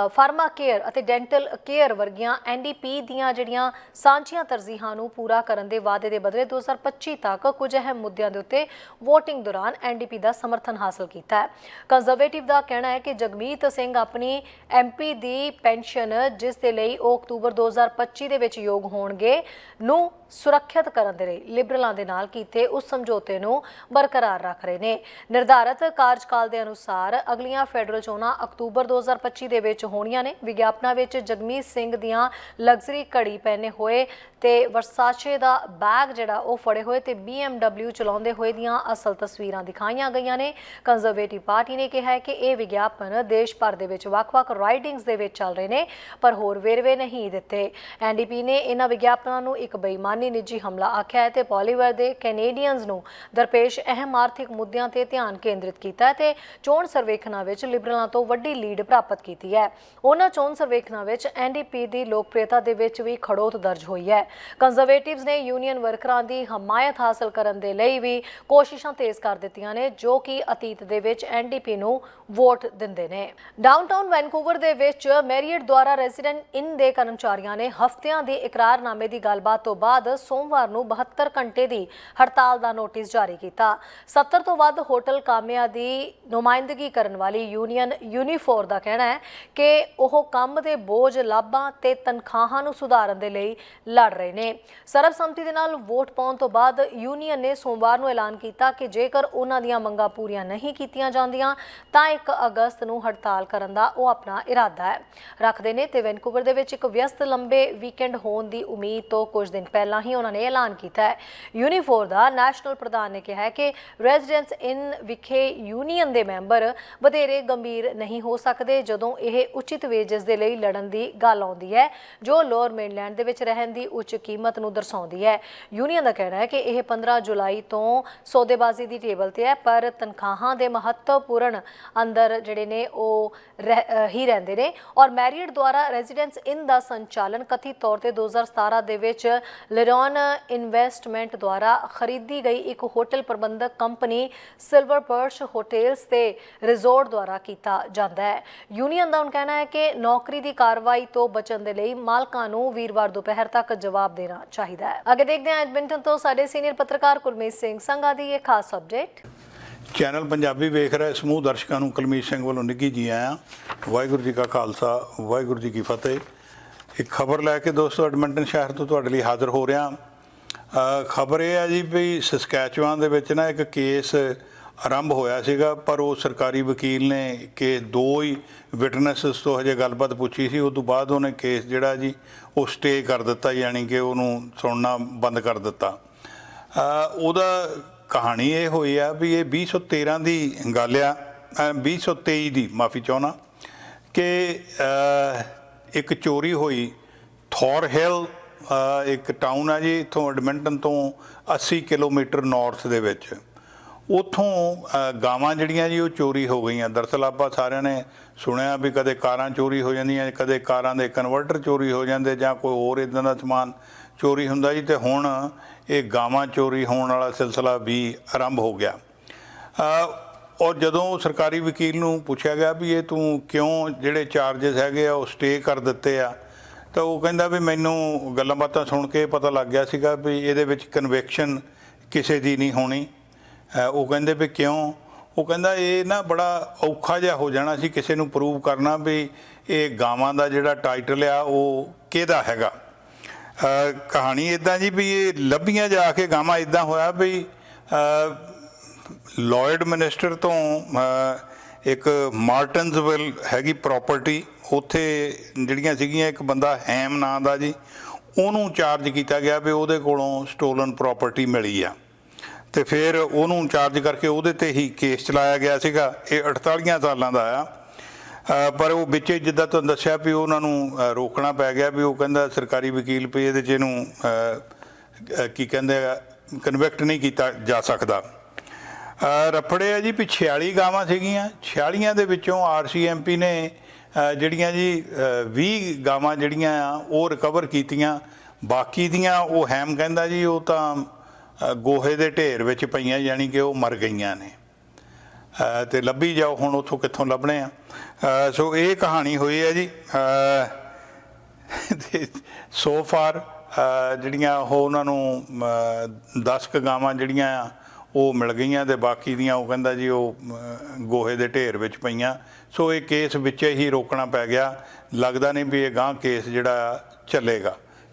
Speaker 1: pharma care ਅਤੇ ਡੈਂਟਲ ਕੇਅਰ ਵਰਗੀਆਂ ਐਨਡੀਪੀ ਦੀਆਂ ਜਿਹੜੀਆਂ ਸਾਂਝੀਆਂ ਤਰਜੀਹਾਂ ਨੂੰ ਪੂਰਾ ਕਰਨ ਦੇ ਵਾਅਦੇ ਦੇ ਬਦਲੇ 2025 ਤੱਕ ਕੁਝ ਅਹਿਮ ਮੁੱਦਿਆਂ ਦੇ ਉੱਤੇ VOTING ਦੌਰਾਨ ਐਨਡੀਪੀ ਦਾ ਸਮਰਥਨ ਹਾਸਲ ਕੀਤਾ ਹੈ। ਕੰਜ਼ਰਵੇਟਿਵ ਦਾ ਕਹਿਣਾ ਹੈ ਕਿ ਜਗਮੀਤ ਸਿੰਘ ਆਪਣੀ ਐਮਪੀ ਦੀ ਪੈਨਸ਼ਨ ਜਿਸ ਦੇ ਲਈ ਉਹ ਅਕਤੂਬਰ 2025 ਦੇ ਵਿੱਚ ਯੋਗ ਹੋਣਗੇ ਨੂੰ ਸੁਰੱਖਿਅਤ ਕਰਨ ਦੇ ਲਈ ਲਿਬਰਲਾਂ ਦੇ ਨਾਲ ਕੀਤੇ ਉਸ ਸਮਝੌਤੇ ਨੂੰ ਬਰਕਰਾਰ ਰੱਖ ਰਹੇ ਨੇ। ਨਿਰਧਾਰਤ ਕਾਰਜਕਾਲ ਦੇ ਅਨੁਸਾਰ ਅਗਲੀਆਂ ਫੈਡਰਲ ਚੋਣਾਂ ਅਕਤੂਬਰ 2025 ਦੇ ਵਿੱਚ ਹੋਣੀਆਂ ਨੇ। ਵਿਗਿਆਪਨਾਂ ਵਿੱਚ ਜਗਮੀਤ ਸਿੰਘ ਦੀਆਂ ਲਗਜ਼ਰੀ ਘੜੀ ਪਹਿਨੇ ਹੋਏ ਤੇ ਵਰਸਾਚੇ ਦਾ ਬੈਗ ਜਿਹੜਾ ਉਹ ਫੜੇ ਹੋਏ ਤੇ BMW ਚਲਾਉਂਦੇ ਹੋਏ ਦੀਆਂ ਅਸਲ ਤਸਵੀਰਾਂ ਦਿਖਾਈਆਂ ਗਈਆਂ ਨੇ। ਕੰਜ਼ਰਵੇਟਿਵ ਪਾਰਟੀ ਨੇ ਕਿਹਾ ਹੈ ਕਿ ਇਹ ਵਿਗਿਆਪਨ ਦੇਸ਼ ਭਰ ਦੇ ਵਿੱਚ ਵੱਖ-ਵੱਖ ਰਾਈਡਿੰਗਸ ਦੇ ਵਿੱਚ ਚੱਲ ਰਹੇ ਨੇ, ਪਰ ਹੋਰ ਵੇਰਵੇ ਨਹੀਂ ਦਿੱਤੇ। ਐਨਡੀਪੀ ਨੇ ਇਹਨਾਂ ਵਿਗਿਆਪਨਾਂ ਨੂੰ ਇੱਕ ਬੇਈਮਾਨੀ ਨਿੱਜੀ ਹਮਲਾ ਆਖਿਆ ਹੈ ਤੇ ਪੋਲੀਵਰ ਦੇ ਕੈਨੇਡੀਅਨਸ ਨੂੰ ਦਰਪੇਸ਼ ਅਹਿਮ ਆਰਥਿਕ ਮੁੱਦਿਆਂ ਤੇ ਧਿਆਨ ਕੇਂਦਰਿਤ ਕੀਤਾ ਹੈ ਤੇ ਚੋਣ ਸਰਵੇਖਣਾ ਵਿੱਚ ਲਿਬਰਲਾਂ ਤੋਂ ਵੱਡੀ ਲੀਡ ਪ੍ਰਾਪਤ ਕੀਤੀ ਹੈ। ਉਹਨਾਂ ਚੋਣ ਸਰਵੇਖਣਾਂ ਵਿੱਚ ਐਨਡੀਪੀ ਦੀ ਲੋਕਪ੍ਰਿਯਤਾ ਦੇ ਵਿੱਚ ਵੀ ਖੜੋਤ ਦਰਜ ਹੋਈ ਹੈ। ਕੰਜ਼ਰਵੇਟਿਵਸ ਨੇ ਯੂਨੀਅਨ ਵਰਕਰਾਂ ਦੀ ਹਮਾਇਤ ਹਾਸਲ ਕਰਨ ਦੇ ਲਈ ਵੀ ਕੋਸ਼ਿਸ਼ਾਂ ਤੇਜ਼ ਕਰ ਦਿੱਤੀਆਂ ਨੇ, ਜੋ ਕਿ ਅਤੀਤ ਦੇ ਵਿੱਚ ਐਨਡੀਪੀ ਨੂੰ ਵੋਟ ਦਿੰਦੇ ਨੇ। ਡਾਊਨਟਾਊਨ ਵੈਨਕੂਵਰ ਦੇ ਵਿੱਚ ਮੈਰੀਅਟ ਦੁਆਰਾ ਰੈਜ਼ੀਡੈਂਟ ਇਨ ਦੇ ਕਰਮਚਾਰੀਆਂ ਨੇ ਹਫ਼ਤਿਆਂ ਦੇ ਇਕਰਾਰਨਾਮੇ ਦੀ ਗੱਲਬਾਤ ਤੋਂ ਬਾਅਦ ਸੋਮਵਾਰ ਨੂੰ 72 ਘੰਟੇ ਦੀ ਹੜਤਾਲ ਦਾ ਨੋਟਿਸ ਜਾਰੀ ਕੀਤਾ। 70 ਤੋਂ ਵੱਧ ਹੋਟਲ ਕਾਮਿਆਂ ਦੀ ਨੁਮਾਇੰਦਗੀ ਕਰਨ ਵਾਲੀ ਯੂਨੀਅਨ ਯੂਨੀਫੋਰ ਦਾ ਕਹਿਣਾ ਹੈ ਕਿ ਉਹ ਕੰਮ ਦੇ ਬੋਝ, ਲਾਭਾਂ ਤੇ ਤਨਖਾਹਾਂ ਨੂੰ ਸੁਧਾਰਨ ਦੇ ਲਈ ਲੜ ਰਹੇ ਨੇ। ਸਰਬਸੰਮਤੀ ਦੇ ਨਾਲ ਵੋਟ ਪਾਉਣ ਤੋਂ ਬਾਅਦ ਯੂਨੀਅਨ ਨੇ ਸੋਮਵਾਰ ਨੂੰ ਐਲਾਨ ਕੀਤਾ ਕਿ ਜੇਕਰ ਉਹਨਾਂ ਦੀਆਂ ਮੰਗਾਂ ਪੂਰੀਆਂ ਨਹੀਂ ਕੀਤੀਆਂ ਜਾਂਦੀਆਂ, ਤਾਂ 1 ਅਗਸਤ ਨੂੰ ਹੜਤਾਲ ਕਰਨ ਦਾ ਉਹ ਆਪਣਾ ਇਰਾਦਾ ਹੈ। ਰੱਖਦੇ ਨੇ ਤੇ ਵੈਨਕੂਵਰ ਦੇ ਵਿੱਚ ਇੱਕ ਵਿਅਸਤ ਲੰਬੇ ਵੀਕਐਂਡ ਹੋਣ ਦੀ ਉਮੀਦ ਤੋਂ ਕੁਝ ਦਿਨ ਪਹਿਲਾਂ ਹੀ ਉਹਨਾਂ ਨੇ ਐਲਾਨ ਕੀਤਾ ਹੈ। ਯੂਨੀਫੋਰ ਦਾ ਨੈਸ਼ਨਲ ਪ੍ਰਧਾਨ ਨੇ ਕਿਹਾ ਹੈ ਕਿ ਰੈਜ਼ੀਡੈਂਸ ਇਨ ਵਿਖੇ ਯੂਨੀਅਨ ਦੇ ਮੈਂਬਰ ਵਧੇਰੇ ਗੰਭੀਰ ਨਹੀਂ ਹੋ ਸਕਦੇ, ਜਦੋਂ ਇਹ ਉਚਿਤ ਵੇਜਸ ਦੇ ਲਈ ਲੜਨ ਦੀ ਗੱਲ ਆਉਂਦੀ ਹੈ, ਜੋ ਲੋਅਰ ਮੇਨਲੈਂਡ ਦੇ ਵਿੱਚ ਰਹਿਣ ਦੀ ਉੱਚ ਕੀਮਤ ਨੂੰ ਦਰਸਾਉਂਦੀ ਹੈ। ਯੂਨੀਅਨ ਦਾ ਕਹਿਣਾ ਹੈ ਕਿ ਇਹ 15 ਜੁਲਾਈ ਤੋਂ ਸੌਦੇਬਾਜ਼ੀ ਦੀ ਟੇਬਲ ਤੇ ਹੈ, ਪਰ ਤਨਖਾਹਾਂ ਦੇ ਮਹੱਤਵਪੂਰਨ ਅੰਦਰ ਜਿਹੜੇ ਨੇ ਉਹ ਹੀ ਰਹਿੰਦੇ ਨੇ। ਔਰ ਮੈਰੀਅਟ ਦੁਆਰਾ ਰੈਜ਼ੀਡੈਂਸ ਇਨ ਦਾ ਸੰਚਾਲਨ ਕਥਿਤ ਤੌਰ ਤੇ 2017 ਦੇ ਵਿੱਚ ਲਿਰੋਨ ਇਨਵੈਸਟਮੈਂਟ ਦੁਆਰਾ ਖਰੀਦੀ ਗਈ ਇੱਕ ਹੋਟਲ ਪ੍ਰਬੰਧਕ ਕੰਪਨੀ ਸਿਲਵਰ ਪਰਸ਼ ਹੋਟਲਸ ਤੇ ਰਿਜ਼ੋਰਟ ਦੁਆਰਾ ਕੀਤਾ ਜਾਂਦਾ ਹੈ। ਯੂਨੀਅਨ ਦਾ ਹੁਣ ਕਹਿਣਾ ਹੈ ਕਿ ਨੌਕਰੀ ਦੀ ਕਾਰਵਾਈ ਤੋਂ ਬਚਣ ਦੇ ਲਈ ਮਾਲਕਾਂ ਨੂੰ ਵੀਰਵਾਰ ਦੁਪਹਿਰ ਤੱਕ ਜਵਾਬ ਦੇਣਾ ਚਾਹੀਦਾ ਹੈ। ਅੱਗੇ ਦੇਖਦੇ ਹਾਂ ਐਡਮਿੰਟਨ ਤੋਂ ਸਾਡੇ ਸੀਨੀਅਰ ਪੱਤਰਕਾਰ ਕੁਲਮੀਤ ਸਿੰਘ ਸੰਘਾ ਦੀ ਇਹ ਖਾਸ ਅਪਡੇਟ
Speaker 3: ਚੈਨਲ ਪੰਜਾਬੀ ਵੇਖ ਰਹੇ ਸਮੂਹ ਦਰਸ਼ਕਾਂ ਨੂੰ ਕੁਲਮੀਤ ਸਿੰਘ ਵੱਲੋਂ ਨਿੱਘੀ ਜੀ ਆਇਆਂ। ਵਾਹਿਗੁਰੂ ਜੀ ਕਾ ਖਾਲਸਾ, ਵਾਹਿਗੁਰੂ ਜੀ ਕੀ ਫਤਿਹ। ਇੱਕ ਖਬਰ ਲੈ ਕੇ ਦੋਸਤੋ, ਐਡਮਿੰਟਨ ਸ਼ਹਿਰ ਤੋਂ ਤੁਹਾਡੇ ਲਈ ਹਾਜ਼ਰ ਹੋ ਰਿਹਾ। ਖਬਰ ਇਹ ਹੈ ਜੀ ਵੀ ਸਸਕੈਚੁਆਨ ਦੇ ਵਿੱਚ ਨਾ ਇੱਕ ਕੇਸ ਆਰੰਭ ਹੋਇਆ ਸੀਗਾ ਪਰ ਉਹ ਸਰਕਾਰੀ ਵਕੀਲ ਨੇ ਕਿ ਦੋ ਹੀ ਵਿਟਨੈਸਸ ਤੋਂ ਹਜੇ ਗੱਲਬਾਤ ਪੁੱਛੀ ਸੀ ਉਸ ਤੋਂ ਬਾਅਦ ਉਹਨੇ ਕੇਸ ਜਿਹੜਾ ਜੀ ਉਹ ਸਟੇ ਕਰ ਦਿੱਤਾ ਯਾਨੀ ਕਿ ਉਹਨੂੰ ਸੁਣਨਾ ਬੰਦ ਕਰ ਦਿੱਤਾ। ਉਹਦਾ ਕਹਾਣੀ ਇਹ ਹੋਈ ਆ ਵੀ ਇਹ 2013 ਦੀ ਗੱਲ ਆ ਅ, 2023 ਦੀ ਮਾਫੀ ਚਾਹਣਾ ਕਿ ਇੱਕ ਚੋਰੀ ਹੋਈ ਥੌਰ ਹਿਲ ਇੱਕ ਟਾਊਨ ਆ ਜੀ ਇਥੋਂ ਐਡਮਿੰਟਨ ਤੋਂ 80 ਕਿਲੋਮੀਟਰ ਨਾਰਥ ਦੇ ਵਿੱਚ। ਉਥੋਂ ਗਾਵਾਂ ਜਿਹੜੀਆਂ ਜੀ, ਉਹ ਚੋਰੀ ਹੋ ਗਈਆਂ। ਦਰਅਸਲ ਆਪਾਂ ਸਾਰਿਆਂ ਨੇ ਸੁਣਿਆ ਵੀ ਕਦੇ ਕਾਰਾਂ ਚੋਰੀ ਹੋ ਜਾਂਦੀਆਂ, ਕਦੇ ਕਾਰਾਂ ਦੇ ਕਨਵਰਟਰ ਚੋਰੀ ਹੋ ਜਾਂਦੇ ਜਾਂ ਕੋਈ ਹੋਰ ਇਦਾਂ ਦਾ ਸਮਾਨ ਚੋਰੀ ਹੁੰਦਾ ਜੀ। ਤੇ ਹੁਣ ਇਹ ਗਾਵਾਂ ਚੋਰੀ ਹੋਣ ਵਾਲਾ ਸਿਲਸਿਲਾ ਵੀ ਆਰੰਭ ਹੋ ਗਿਆ। ਔਰ ਜਦੋਂ ਸਰਕਾਰੀ ਵਕੀਲ ਨੂੰ ਪੁੱਛਿਆ ਗਿਆ ਵੀ ਇਹ ਤੂੰ ਕਿਉਂ ਜਿਹੜੇ ਚਾਰजेस ਹੈਗੇ ਆ, ਉਹ ਸਟੇ ਕਰ ਦਿੱਤੇ ਆ, ਤਾਂ ਉਹ ਕਹਿੰਦਾ ਵੀ ਮੈਨੂੰ ਗੱਲਾਂ ਬਾਤਾਂ ਸੁਣ ਕੇ ਪਤਾ ਲੱਗ ਗਿਆ ਸੀਗਾ ਵੀ ਇਹਦੇ ਵਿੱਚ ਕਨਵੈਕਸ਼ਨ ਕਿਸੇ ਦੀ ਨਹੀਂ ਹੋਣੀ। ਉਹ ਕਹਿੰਦੇ ਵੀ ਕਿਉਂ? ਉਹ ਕਹਿੰਦਾ ਇਹ ਨਾ ਬੜਾ ਔਖਾ ਜਿਹਾ ਹੋ ਜਾਣਾ ਸੀ ਕਿਸੇ ਨੂੰ ਪ੍ਰੂਵ ਕਰਨਾ ਵੀ ਇਹ ਗਾਵਾਂ ਦਾ ਜਿਹੜਾ ਟਾਈਟਲ ਆ ਉਹ ਕਿਹਦਾ ਹੈਗਾ? ਕਹਾਣੀ ਇਦਾਂ ਜੀ ਵੀ ਇਹ ਲੱਭੀਆਂ ਜਾ ਕੇ ਗਾਵਾਂ ਇਦਾਂ ਹੋਇਆ ਵੀ ਅ, ਲਾਇਡ ਮਿਨਿਸਟਰ ਤੋਂ ਇੱਕ ਮਾਰਟਨਸਵਿਲ ਹੈਗੀ ਪ੍ਰਾਪਰਟੀ ਉੱਥੇ ਜਿਹੜੀਆਂ ਸੀਗੀਆਂ ਇੱਕ ਬੰਦਾ ਹੈਮ ਨਾਂ ਦਾ ਜੀ ਉਹਨੂੰ ਚਾਰਜ ਕੀਤਾ ਗਿਆ ਵੀ ਉਹਦੇ ਕੋਲੋਂ ਸਟੋਲਨ ਪ੍ਰਾਪਰਟੀ ਮਿਲੀ ਆ। ਤੇ ਫਿਰ ਉਹਨੂੰ ਚਾਰਜ ਕਰਕੇ ਉਹਦੇ ਤੇ ਹੀ ਕੇਸ ਚਲਾਇਆ ਗਿਆ ਸੀਗਾ। ਇਹ 48 ਸਾਲਾਂ ਦਾ ਆ। ਪਰ ਉਹ ਵਿੱਚ ਜਿੱਦਾਂ ਤੁਹਾਨੂੰ ਦੱਸਿਆ ਵੀ ਉਹਨਾਂ ਨੂੰ ਰੋਕਣਾ ਪੈ ਗਿਆ ਵੀ ਉਹ ਕਹਿੰਦਾ ਸਰਕਾਰੀ ਵਕੀਲ ਵੀ ਇਹਦੇ 'ਚ ਇਹਨੂੰ ਕੀ ਕਹਿੰਦੇ ਆ ਕਨਵੈਕਟ ਨਹੀਂ ਕੀਤਾ ਜਾ ਸਕਦਾ। ਅ, ਰਫੜੇ ਆ ਜੀ ਵੀ 46 ਗਾਵਾਂ ਸੀਗੀਆਂ। 46 ਦੇ ਵਿੱਚੋਂ ਆਰਸੀਐਮਪੀ ਨੇ ਜਿਹੜੀਆਂ ਜੀ ਅ, 20 ਗਾਵਾਂ ਜਿਹੜੀਆਂ ਆ ਉਹ ਰਿਕਵਰ ਕੀਤੀਆਂ। ਬਾਕੀ ਦੀਆਂ ਉਹ ਹੈਮ ਕਹਿੰਦਾ ਜੀ ਉਹ ਤਾਂ ਗੋਹੇ ਦੇ ਢੇਰ ਵਿੱਚ ਪਈਆਂ ਯਾਨੀ ਕਿ ਉਹ ਮਰ ਗਈਆਂ ਨੇ। ਅ, ਤੇ ਲੱਭੀ ਜਾਓ ਹੁਣ ਉੱਥੋਂ ਕਿੱਥੋਂ ਲੱਭਣੇ ਆ। ਸੋ ਇਹ ਕਹਾਣੀ ਹੋਈ ਹੈ ਜੀ। ਸੋ ਫਾਰ ਜਿਹੜੀਆਂ ਉਹ ਉਹਨਾਂ ਨੂੰ 10 ਕ ਗਾਵਾਂ ਜਿਹੜੀਆਂ ਆ ਉਹ ਮਿਲ ਗਈਆਂ ਤੇ ਬਾਕੀ ਦੀਆਂ ਉਹ ਕਹਿੰਦਾ ਜੀ ਉਹ ਗੋਹੇ ਦੇ ਢੇਰ ਵਿੱਚ ਪਈਆਂ। ਸੋ ਇਹ ਕੇਸ ਵਿੱਚ ਹੀ ਰੋਕਣਾ ਪੈ ਗਿਆ। ਲੱਗਦਾ ਨਹੀਂ ਵੀ ਇਹ ਗਾਂ ਕੇਸ ਜਿਹੜਾ ਚੱਲੇਗਾ।